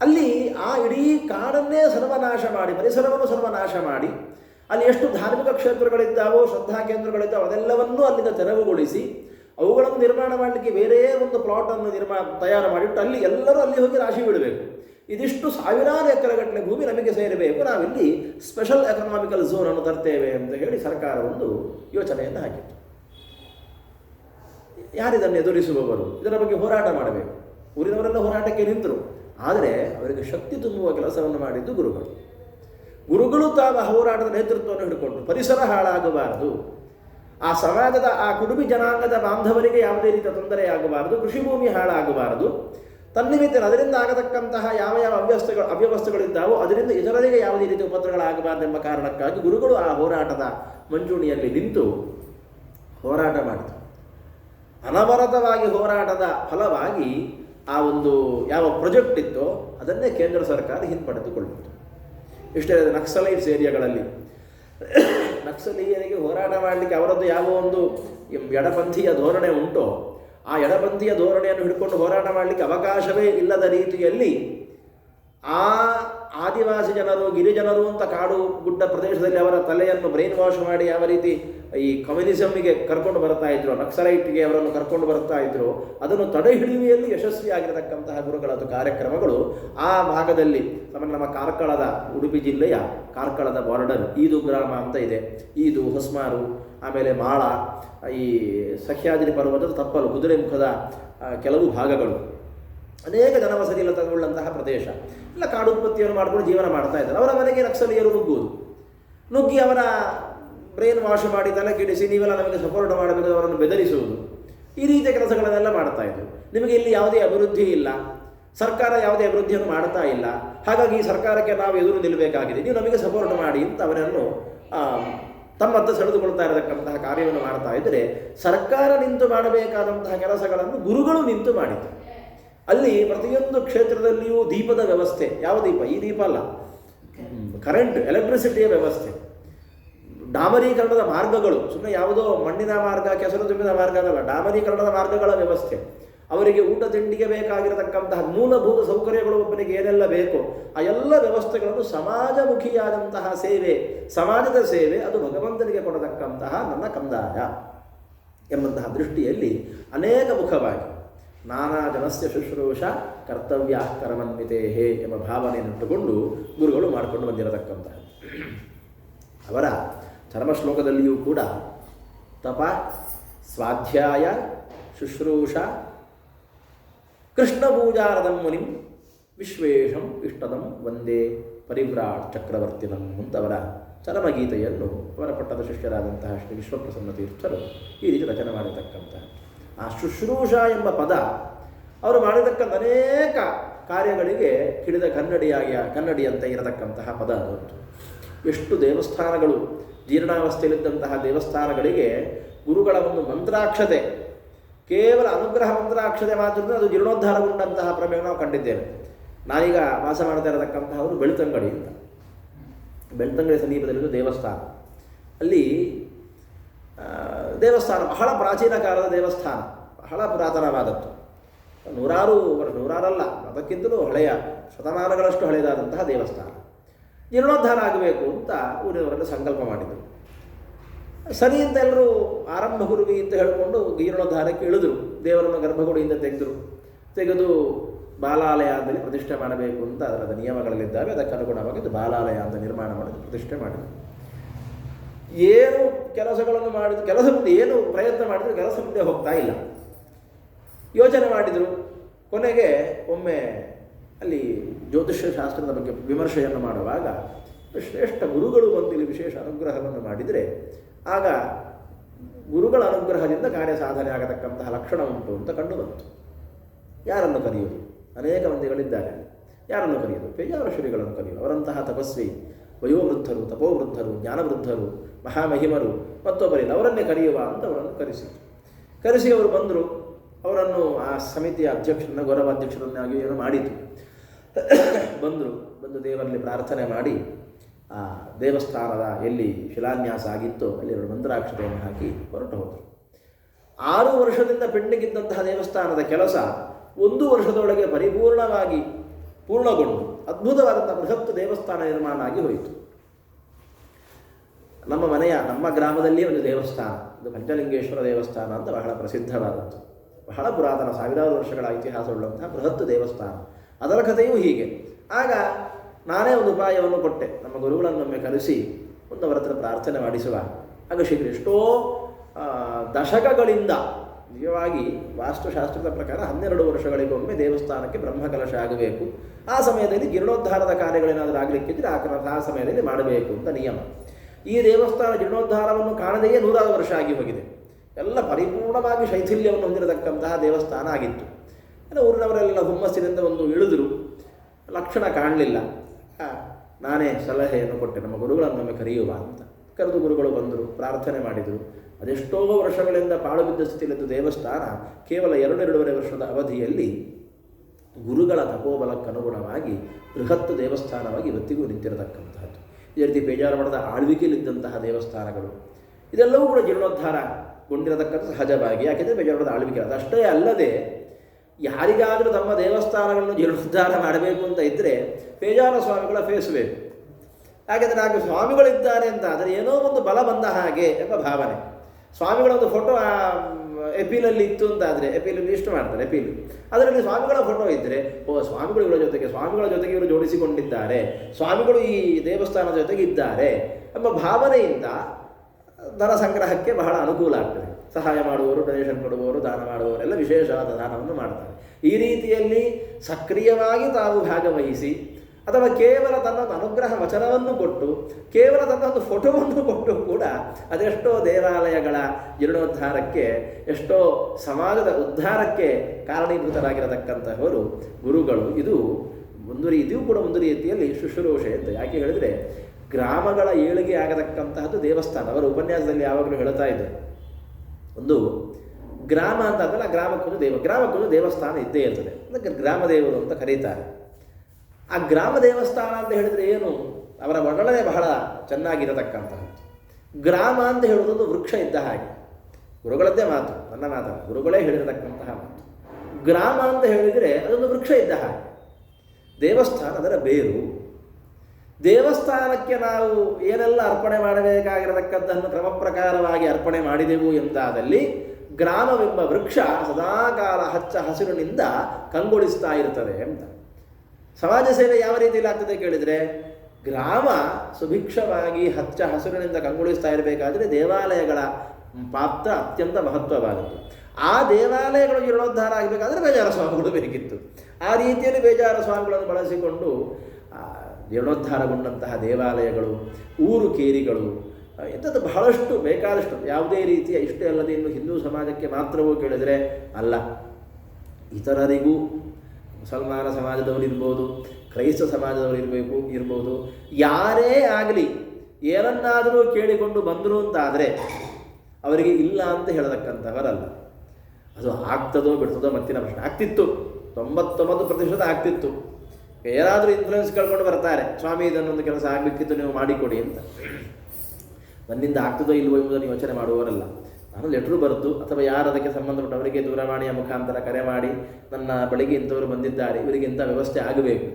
ಅಲ್ಲಿ ಆ ಇಡೀ ಕಾಡನ್ನೇ ಸರ್ವನಾಶ ಮಾಡಿ, ಪರಿಸರವನ್ನು ಸರ್ವನಾಶ ಮಾಡಿ, ಅಲ್ಲಿ ಎಷ್ಟು ಧಾರ್ಮಿಕ ಕ್ಷೇತ್ರಗಳಿದ್ದಾವೋ, ಶ್ರದ್ಧಾ ಕೇಂದ್ರಗಳಿದ್ದಾವೋ, ಅದೆಲ್ಲವನ್ನೂ ಅಲ್ಲಿಂದ ತೆರವುಗೊಳಿಸಿ, ಅವುಗಳನ್ನು ನಿರ್ಮಾಣ ಮಾಡಲಿಕ್ಕೆ ಬೇರೆಯೇ ಒಂದು ಪ್ಲಾಟನ್ನು ನಿರ್ಮಾ, ತಯಾರು ಮಾಡಿಟ್ಟು ಅಲ್ಲಿ ಎಲ್ಲರೂ ಅಲ್ಲಿ ಹೋಗಿ ರಾಶಿ ಬಿಡಬೇಕು ಇದಿಷ್ಟು ಸಾವಿರಾರು ಎಕರೆಗಟ್ಟಲೆ ಭೂಮಿ ನಮಗೆ ಸೇರಬೇಕು. ನಾವಿಲ್ಲಿ ಸ್ಪೆಷಲ್ ಎಕನಾಮಿಕಲ್ ಝೋನ್ ಅನ್ನು ತರ್ತೇವೆ ಅಂತ ಹೇಳಿ ಸರ್ಕಾರ ಒಂದು ಯೋಚನೆಯನ್ನು ಹಾಕಿತ್ತು. ಯಾರಿದನ್ನು ಎದುರಿಸುವವರು? ಇದರ ಬಗ್ಗೆ ಹೋರಾಟ ಮಾಡಬೇಕು. ಊರಿನವರೆಲ್ಲ ಹೋರಾಟಕ್ಕೆ ನಿಂತರು. ಆದರೆ ಅವರಿಗೆ ಶಕ್ತಿ ತುಂಬುವ ಕೆಲಸವನ್ನು ಮಾಡಿದ್ದು ಗುರುಗಳು. ಗುರುಗಳು ತಾವು ಹೋರಾಟದ ನೇತೃತ್ವವನ್ನು ಹಿಡ್ಕೊಂಡು ಪರಿಸರ ಹಾಳಾಗಬಾರದು. ಆ ಸಮಾಜದ, ಆ ಕುಡುಬಿ ಜನಾಂಗದ ಬಾಂಧವರಿಗೆ ಯಾವುದೇ ರೀತಿಯ ತೊಂದರೆಯಾಗಬಾರದು. ಕೃಷಿ ಭೂಮಿ ಹಾಳಾಗಬಾರದು. ತನ್ನಿಮಿತ್ತ ಅದರಿಂದ ಆಗತಕ್ಕಂತಹ ಯಾವ ಯಾವ ಅವ್ಯವಸ್ಥೆಗಳು ಅವ್ಯವಸ್ಥೆಗಳಿದ್ದಾವೋ ಅದರಿಂದ ಇತರರಿಗೆ ಯಾವುದೇ ರೀತಿ ಉಪದ್ರಗಳಾಗಬಾರ್ದೆಂಬ ಕಾರಣಕ್ಕಾಗಿ ಗುರುಗಳು ಆ ಹೋರಾಟದ ಮಂಜೂಣಿಯಲ್ಲಿ ನಿಂತು ಹೋರಾಟ ಮಾಡಿದರು. ಅನವರತವಾಗಿ ಹೋರಾಟದ ಫಲವಾಗಿ ಆ ಒಂದು ಯಾವ ಪ್ರಾಜೆಕ್ಟ್ ಇತ್ತೋ ಅದನ್ನೇ ಕೇಂದ್ರ ಸರ್ಕಾರ ಹಿಂಪಡೆದುಕೊಳ್ಳುತ್ತೆ ಇಷ್ಟೇ ನಕ್ಸಲೈಟ್ಸ್ ಏರಿಯಾಗಳಲ್ಲಿ. ನಕ್ಸಲೀಯರಿಗೆ ಹೋರಾಟ ಮಾಡಲಿಕ್ಕೆ ಅವರದ್ದು ಯಾವ ಒಂದು ಎಡಪಂಥೀಯ ಧೋರಣೆ ಉಂಟೋ ಆ ಎಡಪಂಥೀಯ ಧೋರಣೆಯನ್ನು ಹಿಡ್ಕೊಂಡು ಹೋರಾಟ ಮಾಡಲಿಕ್ಕೆ ಅವಕಾಶವೇ ಇಲ್ಲದ ರೀತಿಯಲ್ಲಿ ಆ ಆದಿವಾಸಿ ಜನರು, ಗಿರಿಜನರು ಅಂತ ಕಾಡು ಗುಡ್ಡ ಪ್ರದೇಶದಲ್ಲಿ ಅವರ ತಲೆಯನ್ನು ಬ್ರೈನ್ ವಾಶ್ ಮಾಡಿ ಯಾವ ರೀತಿ ಈ ಕಮ್ಯುನಿಸಮ್ಗೆ ಕರ್ಕೊಂಡು ಬರ್ತಾ ಇದ್ರು, ನಕ್ಸಲೈಟ್ಗೆ ಅವರನ್ನು ಕರ್ಕೊಂಡು ಬರ್ತಾ ಇದ್ರು, ಅದನ್ನು ತಡೆ ಹಿಡಿಯುವಲ್ಲಿ ಯಶಸ್ವಿಯಾಗಿರತಕ್ಕಂತಹ ಗುರುಗಳದ್ದು ಕಾರ್ಯಕ್ರಮಗಳು ಆ ಭಾಗದಲ್ಲಿ ನಮ್ಮ ನಮ್ಮ ಕಾರ್ಕಳದ ಉಡುಪಿ ಜಿಲ್ಲೆಯ ಕಾರ್ಕಳದ ಬಾರ್ಡರ್, ಈದು ಗ್ರಾಮ ಅಂತ ಇದೆ. ಈದು, ಹೊಸ್ಮಾರು, ಆಮೇಲೆ ಮಾಳ, ಈ ಸಹ್ಯಾದ್ರಿ ಪರ್ವತದ ತಪ್ಪಲು, ಕುದುರೆ ಮುಖದ ಕೆಲವು ಭಾಗಗಳು. ಅನೇಕ ಜನವಸತಿ ಇಲ್ಲ ತಗೊಳ್ಳಂತಹ ಪ್ರದೇಶ. ಕಾಡು ಉತ್ಪತ್ತಿಯನ್ನು ಮಾಡಿಕೊಂಡು ಜೀವನ ಮಾಡ್ತಾ ಇದ್ದಾರೆ. ಅವರ ಮನೆಗೆ ನಕ್ಸಲೀಯರು ನುಗ್ಗುವುದು. ನುಗ್ಗಿ ಅವರ ಬ್ರೈನ್ ವಾಶ್ ಮಾಡಿ, ತಲೆ ಕೆಡಿಸಿ, ನೀವೆಲ್ಲ ನಮಗೆ ಸಪೋರ್ಟ್ ಮಾಡಬೇಕು, ಅವರನ್ನು ಬೆದರಿಸುವುದು. ಈ ರೀತಿಯ ಕೆಲಸಗಳನ್ನೆಲ್ಲ ಮಾಡ್ತಾ ಇದ್ದರು. ನಿಮಗೆ ಇಲ್ಲಿ ಯಾವುದೇ ಅಭಿವೃದ್ಧಿ ಇಲ್ಲ. ಸರ್ಕಾರ ಯಾವುದೇ ಅಭಿವೃದ್ಧಿಯನ್ನು ಮಾಡ್ತಾ ಇಲ್ಲ. ಹಾಗಾಗಿ ಈ ಸರ್ಕಾರಕ್ಕೆ ನಾವು ಎದುರು ನಿಲ್ಲಬೇಕಾಗಿದೆ. ನೀವು ನಮಗೆ ಸಪೋರ್ಟ್ ಮಾಡಿ ಅಂತ ಅವರನ್ನು ತಮ್ಮತ್ತ ಸೆಳೆದುಕೊಳ್ತಾ ಇರತಕ್ಕಂತಹ ಕಾರ್ಯವನ್ನು ಮಾಡ್ತಾ ಇದ್ದರೆ, ಸರ್ಕಾರ ನಿಂತು ಮಾಡಬೇಕಾದಂತಹ ಕೆಲಸಗಳನ್ನು ಗುರುಗಳು ನಿಂತು ಮಾಡಿತು ಅಲ್ಲಿ ಪ್ರತಿಯೊಂದು ಕ್ಷೇತ್ರದಲ್ಲಿಯೂ ದೀಪದ ವ್ಯವಸ್ಥೆ. ಯಾವ ದೀಪ? ಈ ದೀಪ ಅಲ್ಲ. ಕರೆಂಟ್ ಎಲೆಕ್ಟ್ರಿಸಿಟಿಯ ವ್ಯವಸ್ಥೆ. ಡಾಮರೀಕರಣದ ಮಾರ್ಗಗಳು. ಸುಮ್ಮನೆ ಯಾವುದೋ ಮಣ್ಣಿನ ಮಾರ್ಗ, ಕೆಸರು ತುಂಬಿದ ಮಾರ್ಗ ಅಲ್ಲ ಡಾಮರೀಕರಣದ ಮಾರ್ಗಗಳ ವ್ಯವಸ್ಥೆ. ಅವರಿಗೆ ಊಟ ತಿಂಡಿಗೆ ಬೇಕಾಗಿರತಕ್ಕಂತಹ ಮೂಲಭೂತ ಸೌಕರ್ಯಗಳು ಒಬ್ಬನಿಗೆ ಏನೆಲ್ಲ ಬೇಕೋ, ಆ ಎಲ್ಲ ವ್ಯವಸ್ಥೆಗಳನ್ನು ಸಮಾಜಮುಖಿಯಾದಂತಹ ಸೇವೆ, ಸಮಾಜದ ಸೇವೆ, ಅದು ಭಗವಂತನಿಗೆ ಕೊಡತಕ್ಕಂತಹ ನನ್ನ ಕಂದಾಯ ಎಂಬಂತಹ ದೃಷ್ಟಿಯಲ್ಲಿ ಅನೇಕ ಮುಖವಾಗಿ ನಾನಾ ಜನಸ್ಯ ಶುಶ್ರೂಷ ಕರ್ತವ್ಯ ಕರಮನ್ವಿತೆ ಹೇ ಎಂಬ ಭಾವನೆಯನ್ನಿಟ್ಟುಕೊಂಡು ಗುರುಗಳು ಮಾಡಿಕೊಂಡು ಬಂದಿರತಕ್ಕಂತಹ ಅವರ ಚರ್ಮಶ್ಲೋಕದಲ್ಲಿಯೂ ಕೂಡ ತಪ, ಸ್ವಾಧ್ಯಾಯ, ಶುಶ್ರೂಷ ಕೃಷ್ಣ ಪೂಜಾರದಂ ಮುನಿಂ, ವಿಶ್ವೇಶಂ ಇಷ್ಟದಂ ವಂದೇ ಪರಿವ್ರಾಟ್ ಚಕ್ರವರ್ತಿನಂ ಮುಂತವರ ಚರಮಗೀತೆಯನ್ನು ಅವರ ಪಟ್ಟದ ಶಿಷ್ಯರಾದಂತಹ ಶ್ರೀ ವಿಶ್ವಪ್ರಸನ್ನ ತೀರ್ಥರು ಈ ರೀತಿ ರಚನೆ ಮಾಡಿರ್ತಕ್ಕಂತಹ ಆ ಶುಶ್ರೂಷ ಎಂಬ ಪದ. ಅವರು ಮಾಡಿರ್ತಕ್ಕಂಥ ಅನೇಕ ಕಾರ್ಯಗಳಿಗೆ ಹಿಡಿದ ಕನ್ನಡಿಯಾಗಿ, ಕನ್ನಡಿಯಂತೆ ಇರತಕ್ಕಂತಹ ಪದ ಅದು. ಎಷ್ಟು ದೇವಸ್ಥಾನಗಳು, ಜೀರ್ಣಾವಸ್ಥೆಯಲ್ಲಿದ್ದಂತಹ ದೇವಸ್ಥಾನಗಳಿಗೆ ಗುರುಗಳ ಒಂದು ಮಂತ್ರಾಕ್ಷತೆ, ಕೇವಲ ಅನುಗ್ರಹ ಮಂತ್ರಾಕ್ಷತೆ ಮಾತ್ರ ಅದು ಜೀರ್ಣೋದ್ಧಾರಗೊಂಡಂತಹ ಪ್ರಮೇಯ ನಾವು ಕಂಡಿದ್ದೇವೆ. ನಾನೀಗ ವಾಸ ಮಾಡ್ತಾ ಇರತಕ್ಕಂತಹವರು ಬೆಳ್ತಂಗಡಿ ಬೆಳ್ತಂಗಡಿ ಸಮೀಪದಲ್ಲಿರುವ ದೇವಸ್ಥಾನ. ಅಲ್ಲಿ ದೇವಸ್ಥಾನ, ಬಹಳ ಪ್ರಾಚೀನ ಕಾಲದ ದೇವಸ್ಥಾನ, ಬಹಳ ಪುರಾತನವಾದದ್ದು. ನೂರಾರು ನೂರಾರಲ್ಲ, ಅದಕ್ಕಿಂತಲೂ ಹಳೆಯ, ಶತಮಾನಗಳಷ್ಟು ಹಳೆಯದಾದಂತಹ ದೇವಸ್ಥಾನ. ಜೀರ್ಣೋದ್ಧಾರ ಆಗಬೇಕು ಅಂತ ಊರಿನವರೆಲ್ಲ ಸಂಕಲ್ಪ ಮಾಡಿದರು. ಸರಿ ಅಂತ ಎಲ್ಲರೂ ಆರಂಭ ಗುರುವಿ ಅಂತ ಹೇಳಿಕೊಂಡು ಜೀರ್ಣೋದ್ಧಾರಕ್ಕೆ ಇಳಿದ್ರು. ದೇವರನ್ನು ಗರ್ಭಗುಡಿಯಿಂದ ತೆಗೆದರು. ತೆಗೆದು ಬಾಲಾಲಯ ಅಂತ ಪ್ರತಿಷ್ಠೆ ಮಾಡಬೇಕು ಅಂತ ಅದರ ನಿಯಮಗಳಲ್ಲಿದ್ದಾವೆ ಅದಕ್ಕೆ ಅನುಗುಣವಾಗಿ ಬಾಲಾಲಯ ಅಂತ ನಿರ್ಮಾಣ ಮಾಡಿದ್ರು, ಪ್ರತಿಷ್ಠೆ ಮಾಡಿದರು. ಏನು ಕೆಲಸಗಳನ್ನು ಮಾಡಿದ್ರು, ಕೆಲಸ ಮುಂದೆ ಏನು ಪ್ರಯತ್ನ ಮಾಡಿದ್ರು ಕೆಲಸ ಮುಂದೆ ಹೋಗ್ತಾ ಇಲ್ಲ. ಯೋಚನೆ ಮಾಡಿದರು. ಕೊನೆಗೆ ಒಮ್ಮೆ ಅಲ್ಲಿ ಜ್ಯೋತಿಷ್ಯ ಶಾಸ್ತ್ರದ ಬಗ್ಗೆ ವಿಮರ್ಶೆಯನ್ನು ಮಾಡುವಾಗ ಶ್ರೇಷ್ಠ ಗುರುಗಳು ಬಂದು ಇಲ್ಲಿ ವಿಶೇಷ ಅನುಗ್ರಹವನ್ನು ಮಾಡಿದರೆ, ಆಗ ಗುರುಗಳ ಅನುಗ್ರಹದಿಂದ ಕಾರ್ಯ ಸಾಧನೆ ಆಗತಕ್ಕಂತಹ ಲಕ್ಷಣ ಉಂಟು ಅಂತ ಕಂಡು ಬಂತು. ಯಾರನ್ನು ಕರೆಯುವುದು? ಅನೇಕ ಮಂದಿಗಳಿದ್ದಾರೆ. ಯಾರನ್ನು ಕರೆಯೋದು ಪೇಜಾವರ ಶ್ರೀಗಳನ್ನು ಕರೆಯುವುದು. ಅವರಂತಹ ತಪಸ್ವಿ ವಯೋವೃದ್ಧರು, ತಪೋವೃದ್ಧರು, ಜ್ಞಾನವೃದ್ಧರು, ಮಹಾಮಹಿಮರು, ಮತ್ತೊಬ್ಬರಿಲ್ಲ. ಅವರನ್ನೇ ಕರೆಯುವ ಅಂತ ಅವರನ್ನು ಕರೆಸಿ ಕರೆಸಿ ಅವರು ಬಂದರು, ಅವರನ್ನು ಆ ಸಮಿತಿಯ ಅಧ್ಯಕ್ಷರನ್ನ ಗೌರವ ಅಧ್ಯಕ್ಷರನ್ನಾಗಿ ಏನೋ ಮಾಡಿತು ಬಂದರು, ಬಂದು ದೇವರಲ್ಲಿ ಪ್ರಾರ್ಥನೆ ಮಾಡಿ, ಆ ದೇವಸ್ಥಾನದ ಎಲ್ಲಿ ಶಿಲಾನ್ಯಾಸ ಆಗಿತ್ತೋ, ಅಲ್ಲಿ ಎರಡು ಮಂತ್ರಾಕ್ಷತೆಯನ್ನು ಹಾಕಿ ಹೊರಟು ಹೋದರು. ಆರು ವರ್ಷದಿಂದ ಪೆಂಡಿಂಗ್ ದೇವಸ್ಥಾನದ ಕೆಲಸ ಒಂದು ವರ್ಷದೊಳಗೆ ಪರಿಪೂರ್ಣವಾಗಿ ಪೂರ್ಣಗೊಂಡು ಅದ್ಭುತವಾದಂಥ ಬೃಹತ್ ದೇವಸ್ಥಾನ ನಿರ್ಮಾಣ ಆಗಿ ಹೋಯಿತು. ನಮ್ಮ ಮನೆಯ, ನಮ್ಮ ಗ್ರಾಮದಲ್ಲಿ ಒಂದು ದೇವಸ್ಥಾನ, ಇದು ಪಂಚಲಿಂಗೇಶ್ವರ ದೇವಸ್ಥಾನ ಅಂತ ಬಹಳ ಪ್ರಸಿದ್ಧವಾದದ್ದು. ಬಹಳ ಪುರಾತನ, ಸಾವಿರಾರು ವರ್ಷಗಳ ಇತಿಹಾಸವುಳ್ಳಂತಹ ಬೃಹತ್ ದೇವಸ್ಥಾನ. ಅದರ ಕಥೆಯೂ ಹೀಗೆ. ಆಗ ನಾನೇ ಒಂದು ಉಪಾಯವನ್ನು ಕೊಟ್ಟೆ. ನಮ್ಮ ಗುರುಗಳನ್ನೊಮ್ಮೆ ಕರೆಸಿ ಒಂದು ಅವರ ಹತ್ರ ಪ್ರಾರ್ಥನೆ ಮಾಡಿಸುವ. ಆಗ ಶೀಘ್ರ ಎಷ್ಟೋ ದಶಕಗಳಿಂದ ನಿಜವಾಗಿ ವಾಸ್ತುಶಾಸ್ತ್ರದ ಪ್ರಕಾರ ಹನ್ನೆರಡು ವರ್ಷಗಳಿಗೊಮ್ಮೆ ದೇವಸ್ಥಾನಕ್ಕೆ ಬ್ರಹ್ಮಕಲಶ ಆಗಬೇಕು. ಆ ಸಮಯದಲ್ಲಿ ಜೀರ್ಣೋದ್ಧಾರದ ಕಾರ್ಯಗಳೇನಾದರೂ ಆಗಲಿಕ್ಕಿದ್ರೆ ಆ ಆ ಸಮಯದಲ್ಲಿ ಮಾಡಬೇಕು ಅಂತ ನಿಯಮ. ಈ ದೇವಸ್ಥಾನ ಜೀರ್ಣೋದ್ಧಾರವನ್ನು ಕಾಣದೆಯೇ ನೂರಾರು ವರ್ಷ ಆಗಿ ಹೋಗಿದೆ. ಎಲ್ಲ ಪರಿಪೂರ್ಣವಾಗಿ ಶೈಥಿಲ್ಯವನ್ನು ಹೊಂದಿರತಕ್ಕಂತಹ ದೇವಸ್ಥಾನ ಆಗಿತ್ತು. ಅಂದರೆ ಊರಿನವರೆಲ್ಲ ಹುಮ್ಮಸ್ಸಿನಿಂದ ಒಂದು ಇಳಿದ್ರು. ಲಕ್ಷಣ ಕಾಣಲಿಲ್ಲ. ನಾನೇ ಸಲಹೆಯನ್ನು ಕೊಟ್ಟೆ, ನಮ್ಮ ಗುರುಗಳನ್ನು ಕರೆಯುವ ಅಂತ. ಕರೆದು ಗುರುಗಳು ಬಂದರು, ಪ್ರಾರ್ಥನೆ ಮಾಡಿದರು. ಅದೆಷ್ಟೋ ವರ್ಷಗಳಿಂದ ಪಾಳು ಬಿದ್ದ ಸ್ಥಿತಿಯಲ್ಲಿದ್ದ ದೇವಸ್ಥಾನ ಕೇವಲ ಎರಡೆರಡೂವರೆ ವರ್ಷದ ಅವಧಿಯಲ್ಲಿ ಗುರುಗಳ ತಪೋಬಲಕ್ಕನುಗುಣವಾಗಿ ಬೃಹತ್ ದೇವಸ್ಥಾನವಾಗಿ ಇವತ್ತಿಗೂ ನಿಂತಿರತಕ್ಕಂತಹದ್ದು. ಇದೇ ರೀತಿ ಬೇಜಾರವಾಡದ ಆಳ್ವಿಕೆಯಲ್ಲಿದ್ದಂತಹ ದೇವಸ್ಥಾನಗಳು. ಇದೆಲ್ಲವೂ ಕೂಡ ಜೀರ್ಣೋದ್ಧಾರಗೊಂಡಿರತಕ್ಕಂಥ ಸಹಜವಾಗಿ. ಯಾಕೆಂದರೆ ಬೇಜಾರವಾಡದ ಆಳ್ವಿಕೆ ಅಷ್ಟೇ ಅಲ್ಲದೆ ಯಾರಿಗಾದರೂ ತಮ್ಮ ದೇವಸ್ಥಾನಗಳನ್ನು ಜೀರ್ಣೋದ್ಧಾರ ಮಾಡಬೇಕು ಅಂತ ಇದ್ದರೆ ಬೇಜಾರ ಸ್ವಾಮಿಗಳ ಫೇಸ್ ಬೇಕು. ಯಾಕೆಂದರೆ ಆಗ ಸ್ವಾಮಿಗಳಿದ್ದಾರೆ ಅಂತ ಆದರೆ ಏನೋ ಒಂದು ಬಲ ಬಂದ ಹಾಗೆ ಎಂಬ ಭಾವನೆ. ಸ್ವಾಮಿಗಳ ಒಂದು ಫೋಟೋ ಎಪೀಲಲ್ಲಿ ಇತ್ತು ಅಂತ ಆದರೆ ಎಪೀಲಲ್ಲಿ ಇಷ್ಟು ಮಾಡ್ತಾರೆ ಎಪೀಲ್ ಅದರಲ್ಲಿ ಸ್ವಾಮಿಗಳ ಫೋಟೋ ಇದ್ದರೆ ಓ ಸ್ವಾಮಿಗಳು ಇವರ ಜೊತೆಗೆ, ಸ್ವಾಮಿಗಳ ಜೊತೆಗೆ ಇವರು ಜೋಡಿಸಿಕೊಂಡಿದ್ದಾರೆ, ಸ್ವಾಮಿಗಳು ಈ ದೇವಸ್ಥಾನದ ಜೊತೆಗೆ ಇದ್ದಾರೆ ಎಂಬ ಭಾವನೆಯಿಂದ ಧನ ಸಂಗ್ರಹಕ್ಕೆ ಬಹಳ ಅನುಕೂಲ ಆಗ್ತದೆ. ಸಹಾಯ ಮಾಡುವವರು ಡೊನೇಷನ್ ಕೊಡುವವರು, ದಾನ ಮಾಡುವವರೆಲ್ಲ ವಿಶೇಷವಾದ ದಾನವನ್ನು ಮಾಡ್ತಾರೆ. ಈ ರೀತಿಯಲ್ಲಿ ಸಕ್ರಿಯವಾಗಿ ತಾವು ಭಾಗವಹಿಸಿ ಅಥವಾ ಕೇವಲ ತನ್ನ ಅನುಗ್ರಹ ವಚನವನ್ನು ಕೊಟ್ಟು, ಕೇವಲ ತನ್ನ ಒಂದು ಫೋಟೋವನ್ನು ಕೊಟ್ಟು ಕೂಡ ಅದೆಷ್ಟೋ ದೇವಾಲಯಗಳ ಜೀರ್ಣೋದ್ಧಾರಕ್ಕೆ, ಎಷ್ಟೋ ಸಮಾಜದ ಉದ್ಧಾರಕ್ಕೆ ಕಾರಣೀಭೂತರಾಗಿರತಕ್ಕಂತಹವರು ಗುರುಗಳು. ಇದು ಒಂದು ಇದೂ ಕೂಡ ಒಂದು ರೀತಿಯಲ್ಲಿ ಶುಶ್ರೂಷೆ ಅಂತ ಯಾಕೆ ಹೇಳಿದರೆ, ಗ್ರಾಮಗಳ ಏಳಿಗೆ ಆಗತಕ್ಕಂತಹದ್ದು ದೇವಸ್ಥಾನ. ಅವರ ಉಪನ್ಯಾಸದಲ್ಲಿ ಯಾವಾಗಲೂ ಹೇಳ್ತಾ ಇದ್ದರು. ಒಂದು ಗ್ರಾಮ ಅಂತ ಅಂದಲ್ಲ ಗ್ರಾಮಕ್ಕೊಂದು ದೇವ, ಗ್ರಾಮಕ್ಕೊಂದು ದೇವಸ್ಥಾನ ಇದ್ದೇ ಇರ್ತದೆ. ಅದಕ್ಕೆ ಗ್ರಾಮ ದೇವರು ಅಂತ ಕರೀತಾರೆ. ಆ ಗ್ರಾಮ ದೇವಸ್ಥಾನ ಅಂತ ಹೇಳಿದರೆ ಏನು? ಅವರ ವರ್ಣನೆ ಬಹಳ ಚೆನ್ನಾಗಿರತಕ್ಕಂಥದ್ದು ಗ್ರಾಮ ಅಂತ ಹೇಳುವುದೊಂದು ವೃಕ್ಷ ಇದ್ದ ಹಾಗೆ. ಗುರುಗಳದ್ದೇ ಮಾತು, ನನ್ನ ಮಾತಲ್ಲ ಗುರುಗಳೇ ಹೇಳಿರತಕ್ಕಂತಹ ಮಾತು. ಗ್ರಾಮ ಅಂತ ಹೇಳಿದರೆ ಅದೊಂದು ವೃಕ್ಷ ಇದ್ದ ಹಾಗೆ. ದೇವಸ್ಥಾನ ಅದರ ಬೇರು. ದೇವಸ್ಥಾನಕ್ಕೆ ನಾವು ಏನೆಲ್ಲ ಅರ್ಪಣೆ ಮಾಡಬೇಕಾಗಿರತಕ್ಕದ್ದನ್ನು ಕ್ರಮ ಪ್ರಕಾರವಾಗಿ ಅರ್ಪಣೆ ಮಾಡಿದೆವು ಎಂದಾದಲ್ಲಿ ಗ್ರಾಮವೆಂಬ ವೃಕ್ಷ ಸದಾಕಾಲ ಹಚ್ಚ ಹಸಿರಿನಿಂದ ಕಂಗೊಳಿಸ್ತಾ ಇರ್ತದೆ ಅಂತ. ಸಮಾಜ ಸೇವೆ ಯಾವ ರೀತಿಯಲ್ಲಿ ಆಗ್ತದೆ ಕೇಳಿದರೆ ಗ್ರಾಮ ಸುಭಿಕ್ಷವಾಗಿ ಹಚ್ಚ ಹಸುರಿನಿಂದ ಕಂಗೊಳಿಸ್ತಾ ಇರಬೇಕಾದ್ರೆ ದೇವಾಲಯಗಳ ಪಾತ್ರ ಅತ್ಯಂತ ಮಹತ್ವವಾದದ್ದು. ಆ ದೇವಾಲಯಗಳು ಜೀರ್ಣೋದ್ಧಾರ ಆಗಬೇಕಾದ್ರೆ ಬೇಜಾರ ಸ್ವಾಮಿಗಳು ಬೇಕಿತ್ತು. ಆ ರೀತಿಯಲ್ಲಿ ಬೇಜಾರ ಸ್ವಾಮಿಗಳನ್ನು ಬಳಸಿಕೊಂಡು ಜೀರ್ಣೋದ್ಧಾರಗೊಂಡಂತಹ ದೇವಾಲಯಗಳು, ಊರು ಕೇರಿಗಳು ಇಂಥದ್ದು ಬಹಳಷ್ಟು ಬೇಕಾದಷ್ಟು ಯಾವುದೇ ರೀತಿಯ ಇಷ್ಟೇ ಅಲ್ಲದೆ ಇನ್ನು ಹಿಂದೂ ಸಮಾಜಕ್ಕೆ ಮಾತ್ರವೂ ಕೇಳಿದರೆ ಅಲ್ಲ. ಇತರರಿಗೂ ಮುಸಲ್ಮಾನ ಸಮಾಜದವರು ಇರ್ಬೋದು, ಕ್ರೈಸ್ತ ಸಮಾಜದವರು ಇರಬೇಕು, ಇರ್ಬೋದು. ಯಾರೇ ಆಗಲಿ ಏನನ್ನಾದರೂ ಕೇಳಿಕೊಂಡು ಬಂದರು ಅಂತಾದರೆ ಅವರಿಗೆ ಇಲ್ಲ ಅಂತ ಹೇಳತಕ್ಕಂಥವರಲ್ಲ. ಅದು ಆಗ್ತದೋ ಬಿಡ್ತದೋ ಮತ್ತಿನ ಪ್ರಶ್ನೆ. ಆಗ್ತಿತ್ತು. ತೊಂಬತ್ತೊಂಬತ್ತು ಪ್ರತಿಶತ ಆಗ್ತಿತ್ತು. ಏನಾದರೂ ಇನ್ಫ್ಲೂಯೆನ್ಸ್ ಕಳ್ಕೊಂಡು ಬರ್ತಾರೆ. ಸ್ವಾಮಿ, ಇದನ್ನೊಂದು ಕೆಲಸ ಆಗಬೇಕಿತ್ತು ನೀವು ಮಾಡಿಕೊಡಿ ಅಂತ. ನನ್ನಿಂದ ಆಗ್ತದೋ ಇಲ್ವೋ ಎಂಬುದನ್ನು ಯೋಚನೆ ಮಾಡುವವರಲ್ಲ. ನಾನು ಲೆಟ್ರು ಬರೆದು ಅಥವಾ ಯಾರು ಅದಕ್ಕೆ ಸಂಬಂಧಪಟ್ಟವರಿಗೆ ದೂರವಾಣಿಯ ಮುಖಾಂತರ ಕರೆ ಮಾಡಿ ನನ್ನ ಬಳಿಗೆ ಇಂಥವರು ಬಂದಿದ್ದಾರೆ, ಇವರಿಗೆ ಇಂಥ ವ್ಯವಸ್ಥೆ ಆಗಬೇಕು.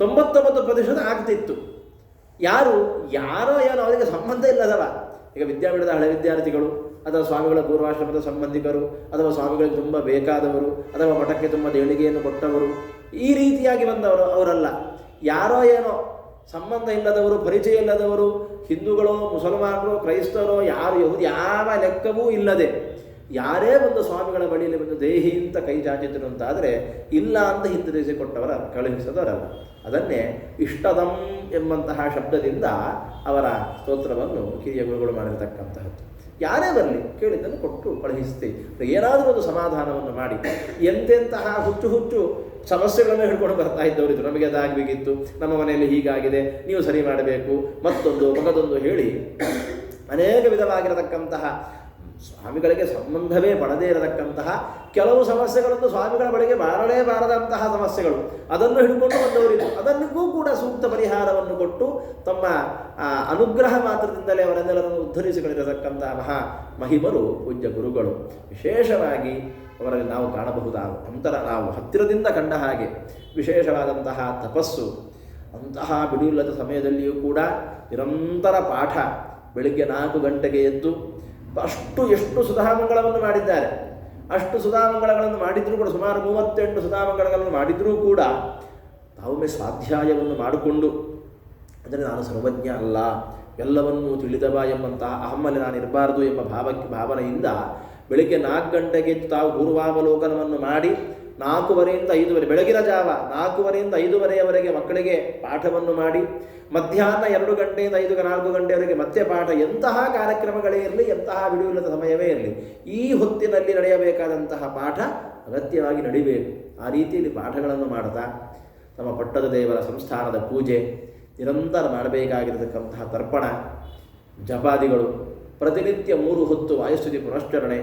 ತೊಂಬತ್ತೊಂಬತ್ತು ಪ್ರತಿಶತ ಆಗ್ತಿತ್ತು. ಯಾರು? ಯಾರೋ ಏನೋ ಅವರಿಗೆ ಸಂಬಂಧ ಇಲ್ಲದವ. ಈಗ ವಿದ್ಯಾಪೀಠದ ಹಳೆ ವಿದ್ಯಾರ್ಥಿಗಳು, ಅಥವಾ ಸ್ವಾಮಿಗಳ ಪೂರ್ವಾಶ್ರಮದ ಸಂಬಂಧಿಕರು, ಅಥವಾ ಸ್ವಾಮಿಗಳಿಗೆ ತುಂಬ ಬೇಕಾದವರು, ಅಥವಾ ಮಠಕ್ಕೆ ತುಂಬ ದೇಣಿಗೆಯನ್ನು ಕೊಟ್ಟವರು, ಈ ರೀತಿಯಾಗಿ ಬಂದವರು ಅವರಲ್ಲ. ಯಾರೋ ಏನೋ ಸಂಬಂಧ ಇಲ್ಲದವರು, ಪರಿಚಯ ಇಲ್ಲದವರು, ಹಿಂದೂಗಳು, ಮುಸಲ್ಮಾನರು, ಕ್ರೈಸ್ತರು, ಯಾರು ಯಹೂದಿ, ಯಾವ ಲೆಕ್ಕವೂ ಇಲ್ಲದೆ ಯಾರೇ ಒಂದು ಸ್ವಾಮಿಗಳ ಬಳಿಯಲ್ಲಿ ಬಂದು ದೇಹಿ ಅಂತ ಕೈ ಚಾಚಿದ್ರು ಅಂತಾದರೆ ಇಲ್ಲ ಅಂತ ಹಿಂದಿರಿಸಿಕೊಟ್ಟವರ ಕಳುಹಿಸದವರಲ್ಲ. ಅದನ್ನೇ ಇಷ್ಟದಂ ಎಂಬಂತಹ ಶಬ್ದದಿಂದ ಅವರ ಸ್ತೋತ್ರವನ್ನು ಕಿರಿಯ ಗುರುಗಳು ಮಾಡಿರತಕ್ಕಂತಹದ್ದು. ಯಾರೇ ಬರಲಿ, ಕೇಳಿದ್ದನ್ನು ಕೊಟ್ಟು ಕಳುಹಿಸ್ತೀವಿ ಏನಾದರೂ ಒಂದು ಸಮಾಧಾನವನ್ನು ಮಾಡಿ. ಎಂತೆಂತಹ ಹುಚ್ಚು ಹುಚ್ಚು ಸಮಸ್ಯೆಗಳನ್ನು ಹೇಳ್ಕೊಂಡು ಬರ್ತಾ ಇದ್ದವರು ಇದ್ರು ನಮಗೆ ಅದಾಗಬೇಕಿತ್ತು ನಮ್ಮ ಮನೆಯಲ್ಲಿ ಹೀಗಾಗಿದೆ. ನೀವು ಸರಿ ಮಾಡಬೇಕು. ಮತ್ತೊಂದು ಮಗದೊಂದು ಹೇಳಿ. ಅನೇಕ ವಿಧವಾಗಿರತಕ್ಕಂತಹ ಸ್ವಾಮಿಗಳಿಗೆ ಸಂಬಂಧವೇ ಪಡದೇ ಇರತಕ್ಕಂತಹ ಕೆಲವು ಸಮಸ್ಯೆಗಳನ್ನು ಸ್ವಾಮಿಗಳ ಬಳಿಗೆ ಬಾರಲೇಬಾರದಂತಹ ಸಮಸ್ಯೆಗಳು. ಅದನ್ನು ಹಿಡ್ಕೊಂಡು ಬಂದವರಿದ್ದು ಅದನ್ನಿಗೂ ಕೂಡ ಸೂಕ್ತ ಪರಿಹಾರವನ್ನು ಕೊಟ್ಟು ತಮ್ಮ ಅನುಗ್ರಹ ಮಾತ್ರದಿಂದಲೇ ಅವರೆಲ್ಲರನ್ನು ಉದ್ಧರಿಸಿಕೊಂಡಿರತಕ್ಕಂತಹ ಮಹಾ ಮಹಿಮರು ಪೂಜ್ಯ ಗುರುಗಳು. ವಿಶೇಷವಾಗಿ ಅವರಲ್ಲಿ ನಾವು ಕಾಣಬಹುದಾದ ಅಂತರ ನಾವು ಹತ್ತಿರದಿಂದ ಕಂಡ ಹಾಗೆ ವಿಶೇಷವಾದಂತಹ ತಪಸ್ಸು, ಅಂತಹ ಬಿಡುವಿಲ್ಲದ ಸಮಯದಲ್ಲಿಯೂ ಕೂಡ ನಿರಂತರ ಪಾಠ ಬೆಳಿಗ್ಗೆ ನಾಲ್ಕು ಗಂಟೆಗೆ ಎದ್ದು ಅಷ್ಟು ಎಷ್ಟು ಸುಧಾಮಂಗಳವನ್ನು ಮಾಡಿದ್ದಾರೆ. ಅಷ್ಟು ಸುಧಾಮಂಗಳಗಳನ್ನು ಮಾಡಿದರೂ ಕೂಡ ಸುಮಾರು ಮೂವತ್ತೆಂಟು ಸುಧಾಮಂಗಳಗಳನ್ನು ಮಾಡಿದರೂ ಕೂಡ ತಾವೊಮ್ಮೆ ಸ್ವಾಧ್ಯಾಯವನ್ನು ಮಾಡಿಕೊಂಡು ಅಂದರೆ ನಾನು ಸರ್ವಜ್ಞ ಅಲ್ಲ, ಎಲ್ಲವನ್ನೂ ತಿಳಿದವ ಎಂಬಂತಹ ನಾನು ಇರಬಾರದು ಎಂಬ ಭಾವಕ್ಕೆ ಭಾವನೆಯಿಂದ ಬೆಳಿಗ್ಗೆ ನಾಲ್ಕು ಗಂಟೆಗೆ ತಾವು ಪೂರ್ವಾವಲೋಕನವನ್ನು ಮಾಡಿ ನಾಲ್ಕೂವರೆಯಿಂದ ಐದುವರೆ ಬೆಳಗಿನ ಜಾವ ನಾಲ್ಕೂವರೆಯಿಂದ ಐದೂವರೆಯವರೆಗೆ ಮಕ್ಕಳಿಗೆ ಪಾಠವನ್ನು ಮಾಡಿ ಮಧ್ಯಾಹ್ನ ಎರಡು ಗಂಟೆಯಿಂದ ಐದು ನಾಲ್ಕು ಗಂಟೆಯವರೆಗೆ ಮತ್ತೆ ಪಾಠ. ಎಂತಹ ಕಾರ್ಯಕ್ರಮಗಳೇ ಇರಲಿ, ಎಂತಹ ಬಿಡುವಿಲ್ಲದ ಸಮಯವೇ ಇರಲಿ, ಈ ಹೊತ್ತಿನಲ್ಲಿ ನಡೆಯಬೇಕಾದಂತಹ ಪಾಠ ಅಗತ್ಯವಾಗಿ ನಡಿಬೇಕು. ಆ ರೀತಿಯಲ್ಲಿ ಪಾಠಗಳನ್ನು ಮಾಡ್ತಾ ನಮ್ಮ ಪಟ್ಟದ ದೇವರ ಸಂಸ್ಥಾನದ ಪೂಜೆ, ನಿರಂತರ ಮಾಡಬೇಕಾಗಿರತಕ್ಕಂತಹ ತರ್ಪಣ, ಜಪಾದಿಗಳು, ಪ್ರತಿನಿತ್ಯ ಮೂರು ಹೊತ್ತು ವಾಯುಸ್ತುತಿ ಪುನಶ್ಚರಣೆ,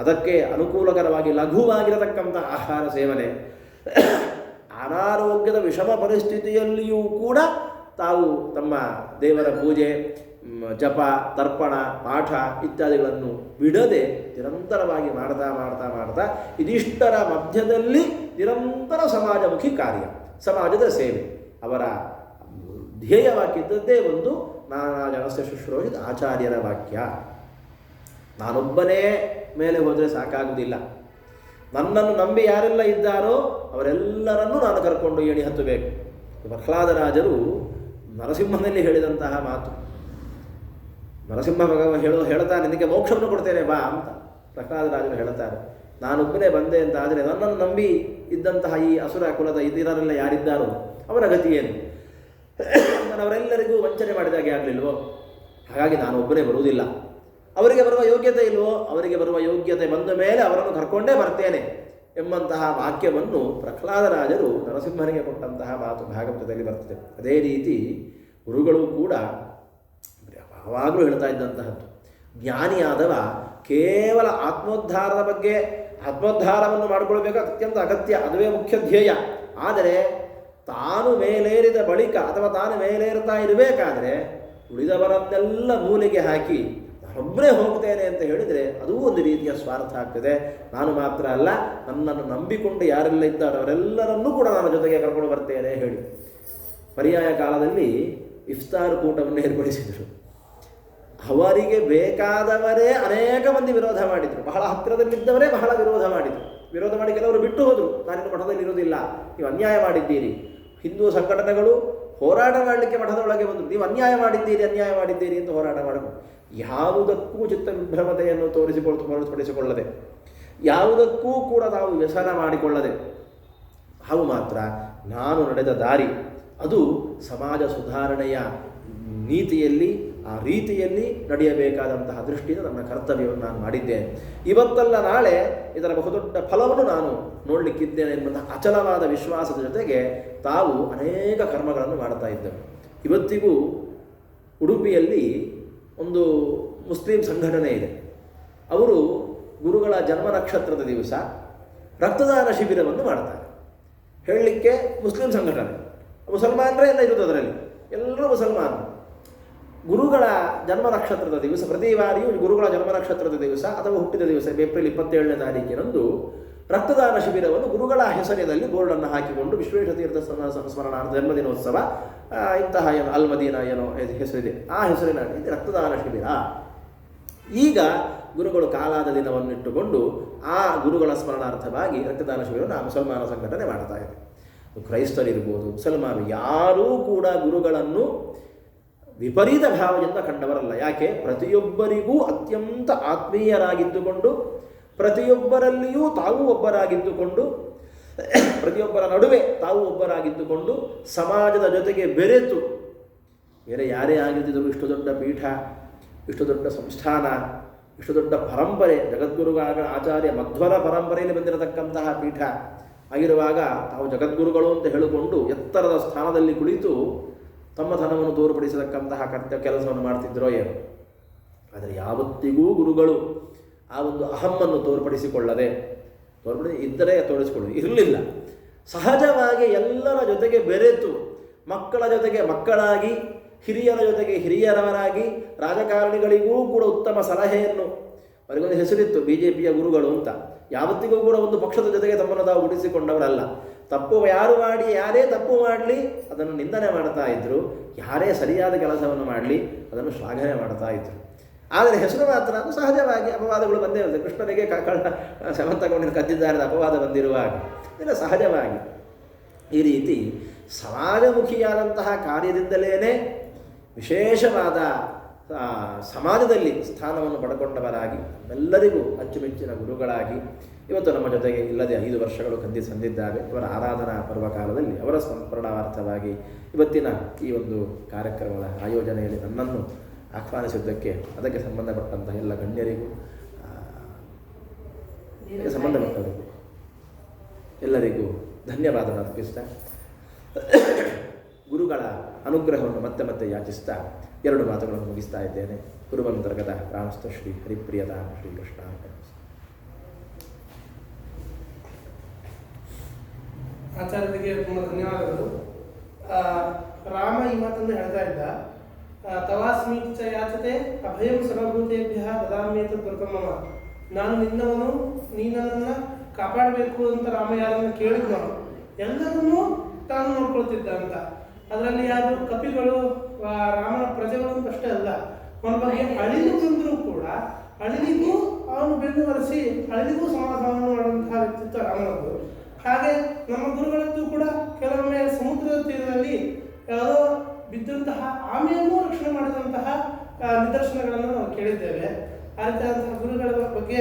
ಅದಕ್ಕೆ ಅನುಕೂಲಕರವಾಗಿ ಲಘುವಾಗಿರತಕ್ಕಂಥ ಆಹಾರ ಸೇವನೆ, ಅನಾರೋಗ್ಯದ ವಿಷಮ ಪರಿಸ್ಥಿತಿಯಲ್ಲಿಯೂ ಕೂಡ ತಾವು ತಮ್ಮ ದೇವರ ಪೂಜೆ ಜಪ, ತರ್ಪಣ, ಪಾಠ ಇತ್ಯಾದಿಗಳನ್ನು ಬಿಡದೆ ನಿರಂತರವಾಗಿ ಮಾಡ್ತಾ ಮಾಡ್ತಾ ಮಾಡ್ತಾ ಇದಿಷ್ಟರ ಮಧ್ಯದಲ್ಲಿ ನಿರಂತರ ಸಮಾಜಮುಖಿ ಕಾರ್ಯ, ಸಮಾಜದ ಸೇವೆ. ಅವರ ಧ್ಯೇಯವಾಗಿದ್ದದ್ದೇ ಒಂದು ನಾನಾ ಜನಸ್ಯ ಶುಶ್ರೂಷಿತ ಆಚಾರ್ಯರ ವಾಕ್ಯ. ನಾನೊಬ್ಬನೇ ಮೇಲೆ ಹೋದರೆ ಸಾಕಾಗುವುದಿಲ್ಲ. ನನ್ನನ್ನು ನಂಬಿ ಯಾರೆಲ್ಲ ಇದ್ದಾರೋ ಅವರೆಲ್ಲರನ್ನೂ ನಾನು ಕರ್ಕೊಂಡು ಏಣಿ ಹತ್ತಬೇಕು. ಪ್ರಹ್ಲಾದರಾಜರು ನರಸಿಂಹನಲ್ಲಿ ಹೇಳಿದಂತಹ ಮಾತು. ನರಸಿಂಹ ಭಗವ ಹೇಳೋ, ಹೇಳ್ತಾನೆ, ನಿನಗೆ ಮೋಕ್ಷವನ್ನು ಕೊಡ್ತೇನೆ, ಬಾ ಅಂತ ಪ್ರಹ್ಲಾದರಾಜರು ಹೇಳ್ತಾರೆ. ನಾನೊಬ್ಬನೇ ಬಂದೆ ಅಂತ ಆದರೆ ನನ್ನನ್ನು ನಂಬಿ ಇದ್ದಂತಹ ಈ ಅಸುರ ಕುಲದ ಇದಿರರೆಲ್ಲ ಯಾರಿದ್ದಾರೋ ಅವರ ಗತಿ ಏನು? ನಾನು ಅವರೆಲ್ಲರಿಗೂ ವಂಚನೆ ಮಾಡಿದಾಗೆ ಆಗಲಿಲ್ವೋ? ಹಾಗಾಗಿ ನಾನು ಒಬ್ಬನೇ ಬರುವುದಿಲ್ಲ. ಅವರಿಗೆ ಬರುವ ಯೋಗ್ಯತೆ ಇಲ್ವೋ? ಅವರಿಗೆ ಬರುವ ಯೋಗ್ಯತೆ ಬಂದ ಮೇಲೆ ಅವರನ್ನು ಕರ್ಕೊಂಡೇ ಬರ್ತೇನೆ. ಎಂಬಂತಹ ವಾಕ್ಯವನ್ನು ಪ್ರಹ್ಲಾದರಾಜರು ನರಸಿಂಹನಿಗೆ ಕೊಟ್ಟಂತಹ ಮಾತು ಭಾಗವತದಲ್ಲಿ ಬರ್ತದೆ. ಅದೇ ರೀತಿ ಗುರುಗಳು ಕೂಡ ಯಾವಾಗಲೂ ಹೇಳ್ತಾ ಇದ್ದಂತಹದ್ದು. ಜ್ಞಾನಿಯಾದವ ಕೇವಲ ಆತ್ಮೋದ್ಧಾರದ ಬಗ್ಗೆ ಆತ್ಮೋದ್ಧಾರವನ್ನು ಮಾಡಿಕೊಳ್ಬೇಕು ಅತ್ಯಂತ ಅಗತ್ಯ, ಅದುವೇ ಮುಖ್ಯ ಧ್ಯೇಯ. ಆದರೆ ತಾನು ಮೇಲೇರಿದ ಬಳಿಕ ಅಥವಾ ತಾನು ಮೇಲೇರ್ತಾ ಇರಬೇಕಾದರೆ ಉಳಿದವರನ್ನೆಲ್ಲ ಮೂಲೆಗೆ ಹಾಕಿ ನಾನೊಬ್ಬನೇ ಹೋಗ್ತೇನೆ ಅಂತ ಹೇಳಿದರೆ ಅದೂ ಒಂದು ರೀತಿಯ ಸ್ವಾರ್ಥ ಆಗ್ತದೆ. ನಾನು ಮಾತ್ರ ಅಲ್ಲ, ನನ್ನನ್ನು ನಂಬಿಕೊಂಡು ಯಾರೆಲ್ಲ ಇದ್ದಾರೋ ಅವರೆಲ್ಲರನ್ನೂ ಕೂಡ ನಾನು ಜೊತೆಗೆ ಕರ್ಕೊಂಡು ಬರ್ತೇನೆ ಹೇಳಿ. ಪರ್ಯಾಯ ಕಾಲದಲ್ಲಿ ಇಫ್ತಾರ್ ಕೂಟವನ್ನು ಏರ್ಪಡಿಸಿದರು. ಅವರಿಗೆ ಬೇಕಾದವರೇ ಅನೇಕ ಮಂದಿ ವಿರೋಧ ಮಾಡಿದರು. ಬಹಳ ಹತ್ತಿರದಲ್ಲಿದ್ದವರೇ ಬಹಳ ವಿರೋಧ ಮಾಡಿದರು. ವಿರೋಧ ಮಾಡಿ ಕೆಲವರು ಬಿಟ್ಟು ಹೋದರು. ನಾನಿನ್ನು ಮಠದಲ್ಲಿ ಇರೋದಿಲ್ಲ ನೀವು ಅನ್ಯಾಯ ಮಾಡಿದ್ದೀರಿ. ಹಿಂದೂ ಸಂಘಟನೆಗಳು ಹೋರಾಟ ಮಾಡಲಿಕ್ಕೆ ಮಠದೊಳಗೆ ಬಂದರು. ನೀವು ಅನ್ಯಾಯ ಮಾಡಿದ್ದೀರಿ ಅನ್ಯಾಯ ಮಾಡಿದ್ದೀರಿ ಅಂತ ಹೋರಾಟ ಮಾಡಬೇಕು. ಯಾವುದಕ್ಕೂ ಚಿತ್ತ ವಿಭ್ರಮತೆಯನ್ನು ತೋರಿಸಿಕೊಳ್ಳು ಹೊರತುಪಡಿಸಿಕೊಳ್ಳದೆ ಯಾವುದಕ್ಕೂ ಕೂಡ ತಾವು ವ್ಯಸನ ಮಾಡಿಕೊಳ್ಳದೆ ಹಾಗೂ ಮಾತ್ರ ನಾನು ನಡೆದ ದಾರಿ. ಅದು ಸಮಾಜ ಸುಧಾರಣೆಯ ನೀತಿಯಲ್ಲಿ, ಆ ರೀತಿಯಲ್ಲಿ ನಡೆಯಬೇಕಾದಂತಹ ದೃಷ್ಟಿಯಿಂದ ನನ್ನ ಕರ್ತವ್ಯವನ್ನು ನಾನು ಮಾಡಿದ್ದೇನೆ ಇವತ್ತಲ್ಲ ನಾಳೆ ಇದರ ಬಹುದೊಡ್ಡ ಫಲವನ್ನು ನಾನು ನೋಡಲಿಕ್ಕಿದ್ದೇನೆ ಎಂಬಂತಹ ಅಚಲವಾದ ವಿಶ್ವಾಸದ ಜೊತೆಗೆ ತಾವು ಅನೇಕ ಕರ್ಮಗಳನ್ನು ಮಾಡ್ತಾ ಇದ್ದರು ಇವತ್ತಿಗೂ ಉಡುಪಿಯಲ್ಲಿ ಒಂದು ಮುಸ್ಲಿಂ ಸಂಘಟನೆ ಇದೆ. ಅವರು ಗುರುಗಳ ಜನ್ಮ ನಕ್ಷತ್ರದ ದಿವಸ ರಕ್ತದಾನ ಶಿಬಿರವನ್ನು ಮಾಡ್ತಾರೆ. ಹೇಳಲಿಕ್ಕೆ ಮುಸ್ಲಿಂ ಸಂಘಟನೆ. ಮುಸಲ್ಮಾನರೇ ಎಲ್ಲ ಇರುತ್ತೆ ಅದರಲ್ಲಿ ಎಲ್ಲರೂ ಮುಸಲ್ಮಾನರು. ಗುರುಗಳ ಜನ್ಮ ನಕ್ಷತ್ರದ ದಿವಸ, ಪ್ರತಿ ಬಾರಿಯೂ ಗುರುಗಳ ಜನ್ಮ ನಕ್ಷತ್ರದ ದಿವಸ ಅಥವಾ ಹುಟ್ಟಿದ ದಿವಸ ಏಪ್ರಿಲ್ ಇಪ್ಪತ್ತೇಳನೇ ತಾರೀಕಿನಂದು ರಕ್ತದಾನ ಶಿಬಿರವನ್ನು ಗುರುಗಳ ಹೆಸರಿನಲ್ಲಿ ಬೋರ್ಡನ್ನು ಹಾಕಿಕೊಂಡು ವಿಶ್ವೇಶತೀರ್ಥ ಸಮ- ಸಂಸ್ಮರಣಾರ್ಥ ಜನ್ಮದಿನೋತ್ಸವ ಇಂತಹ ಏನು ಅಲ್ಮದೀನ ಏನೋ ಹೆಸರಿದೆ. ಆ ಹೆಸರಿನಲ್ಲಿ ರಕ್ತದಾನ ಶಿಬಿರ. ಈಗ ಗುರುಗಳು ಕಾಲಾದ ದಿನವನ್ನಿಟ್ಟುಕೊಂಡು ಆ ಗುರುಗಳ ಸ್ಮರಣಾರ್ಥವಾಗಿ ರಕ್ತದಾನ ಶಿಬಿರವನ್ನು ಆ ಮುಸಲ್ಮಾನ ಸಂಘಟನೆ ಮಾಡ್ತಾ ಇದೆ. ಕ್ರೈಸ್ತರಿರ್ಬೋದು ಮುಸಲ್ಮಾನರು ಯಾರೂ ಕೂಡ ಗುರುಗಳನ್ನು ವಿಪರೀತ ಭಾವದಿಂದ ಕಂಡವರಲ್ಲ. ಯಾಕೆ? ಪ್ರತಿಯೊಬ್ಬರಿಗೂ ಅತ್ಯಂತ ಆತ್ಮೀಯರಾಗಿದ್ದುಕೊಂಡು ಪ್ರತಿಯೊಬ್ಬರಲ್ಲಿಯೂ ತಾವು ಒಬ್ಬರಾಗಿದ್ದುಕೊಂಡು, ಪ್ರತಿಯೊಬ್ಬರ ನಡುವೆ ತಾವು ಒಬ್ಬರಾಗಿದ್ದುಕೊಂಡು ಸಮಾಜದ ಜೊತೆಗೆ ಬೆರೆತು, ಬೇರೆ ಯಾರೇ ಆಗಿದ್ದರೂ ಇಷ್ಟು ದೊಡ್ಡ ಪೀಠ, ಇಷ್ಟು ದೊಡ್ಡ ಸಂಸ್ಥಾನ, ಇಷ್ಟು ದೊಡ್ಡ ಪರಂಪರೆ ಜಗದ್ಗುರುಗಳ ಆಚಾರ್ಯ ಮಧ್ವರ ಪರಂಪರೆಯಲ್ಲಿ ಬಂದಿರತಕ್ಕಂತಹ ಪೀಠ ಆಗಿರುವಾಗ ತಾವು ಜಗದ್ಗುರುಗಳು ಅಂತ ಹೇಳಿಕೊಂಡು ಎತ್ತರದ ಸ್ಥಾನದಲ್ಲಿ ಕುಳಿತು ತಮ್ಮ ಧನವನ್ನು ತೋರ್ಪಡಿಸತಕ್ಕಂತಹ ಕರ್ತವ್ಯ ಕೆಲಸವನ್ನು ಮಾಡ್ತಿದ್ರೋ ಏನು. ಆದರೆ ಯಾವತ್ತಿಗೂ ಗುರುಗಳು ಆ ಒಂದು ಅಹಮ್ಮನ್ನು ತೋರ್ಪಡಿಸಿಕೊಳ್ಳದೆ, ತೋರ್ಪಡಿಸಿ ಇದ್ದರೆ ತೋರಿಸಿಕೊಳ್ಳಿ ಇರಲಿಲ್ಲ. ಸಹಜವಾಗಿ ಎಲ್ಲರ ಜೊತೆಗೆ ಬೆರೆತು, ಮಕ್ಕಳ ಜೊತೆಗೆ ಮಕ್ಕಳಾಗಿ, ಹಿರಿಯರ ಜೊತೆಗೆ ಹಿರಿಯರವರಾಗಿ, ರಾಜಕಾರಣಿಗಳಿಗೂ ಕೂಡ ಉತ್ತಮ ಸಲಹೆಯನ್ನು ಅವರಿಗೊಂದು ಹೆಸರಿತ್ತು ಬಿ ಜೆ ಪಿಯ ಗುರುಗಳು ಅಂತ. ಯಾವತ್ತಿಗೂ ಕೂಡ ಒಂದು ಪಕ್ಷದ ಜೊತೆಗೆ ತಮ್ಮನ್ನು ತಾವು ಉಡಿಸಿಕೊಂಡವರಲ್ಲ ತಪ್ಪು ಯಾರು ಮಾಡಿ, ಯಾರೇ ತಪ್ಪು ಮಾಡಲಿ, ಅದನ್ನು ನಿಂದನೆ ಮಾಡ್ತಾ ಇದ್ದರು ಯಾರೇ ಸರಿಯಾದ ಕೆಲಸವನ್ನು ಮಾಡಲಿ, ಅದನ್ನು ಶ್ಲಾಘನೆ ಮಾಡ್ತಾ ಇದ್ರು. ಆದರೆ ಹೆಸರು ಮಾತ್ರ ಅದು ಸಹಜವಾಗಿ ಅಪವಾದಗಳು ಬಂದೇ ಇರುತ್ತೆ ಕೃಷ್ಣನಿಗೆ ಕಳ್ಳ ಸಮಂತಗೊಂಡಿನ ಕದ್ದಿದ್ದಾರೆ ಅಪವಾದ ಬಂದಿರುವಾಗ. ಇಲ್ಲ ಸಹಜವಾಗಿ. ಈ ರೀತಿ ಸಮಾಜಮುಖಿಯಾದಂತಹ ಕಾರ್ಯದಿಂದಲೇ ವಿಶೇಷವಾದ ಸಮಾಜದಲ್ಲಿ ಸ್ಥಾನವನ್ನು ಪಡ್ಕೊಂಡವರಾಗಿ ಎಲ್ಲರಿಗೂ ಅಚ್ಚುಮೆಚ್ಚಿನ ಗುರುಗಳಾಗಿ, ಇವತ್ತು ನಮ್ಮ ಜೊತೆಗೆ ಇಲ್ಲದೆ ಐದು ವರ್ಷಗಳು ಕಂದಿ ಸಂದಿದ್ದಾರೆ ಅವರ ಆರಾಧನಾ ಪರ್ವಕಾಲದಲ್ಲಿ ಅವರ ಸ್ಮರಣಾರ್ಥವಾಗಿ ಇವತ್ತಿನ ಈ ಒಂದು ಕಾರ್ಯಕ್ರಮಗಳ ಆಯೋಜನೆಯಲ್ಲಿ ನನ್ನನ್ನು ಆಹ್ವಾನಿಸಿದ್ದಕ್ಕೆ ಅದಕ್ಕೆ ಸಂಬಂಧಪಟ್ಟಂತಹ ಎಲ್ಲ ಗಣ್ಯರಿಗೂ ಸಂಬಂಧಪಟ್ಟವರಿಗೂ ಎಲ್ಲರಿಗೂ ಧನ್ಯವಾದ ಅರ್ಪಿಸ್ತಾ, ಗುರುಗಳ ಅನುಗ್ರಹವನ್ನು ಮತ್ತೆ ಮತ್ತೆ ಯಾಚಿಸ್ತಾ ಎರಡು ಮಾತುಗಳನ್ನು ಮುಗಿಸ್ತಾ ಇದ್ದೇನೆ. ಗುರುವಂತರ್ಗತ ರಾಮಸ್ತ ಶ್ರೀ ಹರಿಪ್ರಿಯದ ಶ್ರೀಕೃಷ್ಣ ಆಚಾರ್ಯರಿಗೆ ತುಂಬ ಧನ್ಯವಾದಗಳು. ರಾಮ ಈ ಮಾತನ್ನು ಹೇಳ್ತಾ ಇದ್ದ. ತವಾಸ್ಮೀತಿ ಚ ಯಾಚತೆ, ಅಭಯಂ ಸರ್ವಭೂತೇಭ್ಯ ದದಾಮ್ಯೇತ ಪ್ರಥಮ ನಾನು ನಿನ್ನವನು, ನೀನನ್ನ ಕಾಪಾಡಬೇಕು ಅಂತ ರಾಮ ಯಾರನ್ನು ಕೇಳಿದ್ನೋ? ಎಲ್ಲರನ್ನೂ ತಾನು ನೋಡ್ಕೊಳ್ತಿದ್ದ ಅಂತ ಅದರಲ್ಲಿ ಯಾರು ಕಪಿಗಳು ರಾಮನ ಪ್ರಜೆಗಳು ಅಷ್ಟೇ ಅಲ್ಲ. ಅವನ ಬಗ್ಗೆ ಅಳಿಲು ಬಂದರೂ ಕೂಡ, ಅಳಿಲಿಗೂ ಅವನು ಬೆನ್ನು ಒರೆಸಿ, ಅಳಿಲಿಗೂ ಸಮಾಧಾನ ಮಾಡುವಂತಹ ವ್ಯಕ್ತಿತ್ವ ರಾಮನದ್ದು ಹಾಗೆ ನಮ್ಮ ಗುರುಗಳದ್ದು ಕೂಡ ಕೆಲವೊಮ್ಮೆ ಸಮುದ್ರದ ತೀರದಲ್ಲಿ ಯಾವುದೋ ಬಿದ್ದಂತಹ ಆಮೆಯನ್ನು ರಕ್ಷಣೆ ಮಾಡಿದಂತಹ ನಿದರ್ಶನಗಳನ್ನು ನಾವು ಕೇಳಿದ್ದೇವೆ. ಆ ರೀತಿಯಾದಂತಹ ಗುರುಗಳ ಬಗ್ಗೆ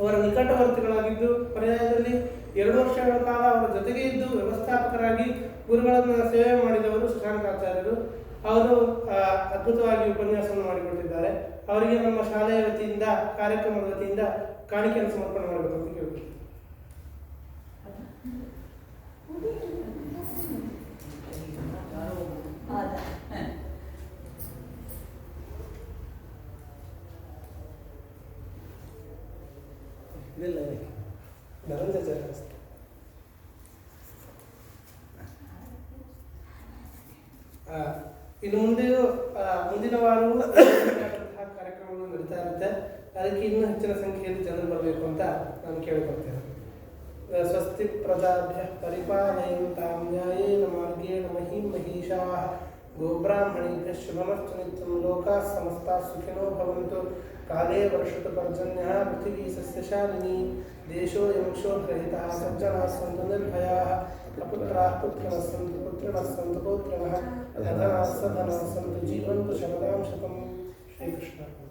ಅವರ ನಿಕಟವರ್ತಿಗಳಾಗಿದ್ದು, ಪರ್ಯಾಯದಲ್ಲಿ ಎರಡು ವರ್ಷಗಳ ಕಾಲ ಅವರ ಜೊತೆಗೆ ಇದ್ದು ವ್ಯವಸ್ಥಾಪಕರಾಗಿ ಗುರುಗಳನ್ನು ಸೇವೆ ಮಾಡಿದವರು ಶಶಾಂಕಾಚಾರ್ಯರು. ಅವರು ಅದ್ಭುತವಾಗಿ ಉಪನ್ಯಾಸವನ್ನು ಮಾಡಿಕೊಟ್ಟಿದ್ದಾರೆ. ಅವರಿಗೆ ನಮ್ಮ ಶಾಲೆಯ ವತಿಯಿಂದ, ಕಾರ್ಯಕ್ರಮದ ವತಿಯಿಂದ ಕಾಣಿಕೆಯನ್ನು ಸಮರ್ಪಣೆ ಮಾಡಬೇಕು ಅಂತ ಕೇಳ್ತೀನಿ ಆ, ಇನ್ನು ಮುಂದೆ ಮುಂದಿನ ವಾರವೂ ಕಾರ್ಯಕ್ರಮಗಳು ನಡೀತಾ ಇರುತ್ತೆ. ಅದಕ್ಕೆ ಇನ್ನೂ ಹೆಚ್ಚಿನ ಸಂಖ್ಯೆಯಲ್ಲಿ ಜನರು ಬರಬೇಕು ಅಂತ ನಾನು ಕೇಳಿಕೊಳ್ತೇನೆ. स्वस्तिप्रदाभ्यः परिपालयन्तां न्यायेन मार्गेण महीं महिषा। गोब्राह्मणेभ्यः शुभमस्तु नित्यं। लोकाः समस्ताः सुखिनो भवन्तु। काले वर्षत पर्जन्य पृथिवी सस्यशालिनी देशोऽयं शोभरहितः सज्जनाः सन्तु निर्भयाः। पुत्राः पुत्रिणः सन्तु पुत्रिणः सन्तु पौत्रिणः धनाः सधनाः सन्तु जीवन्तु शतदां शतं श्रीकृष्णः।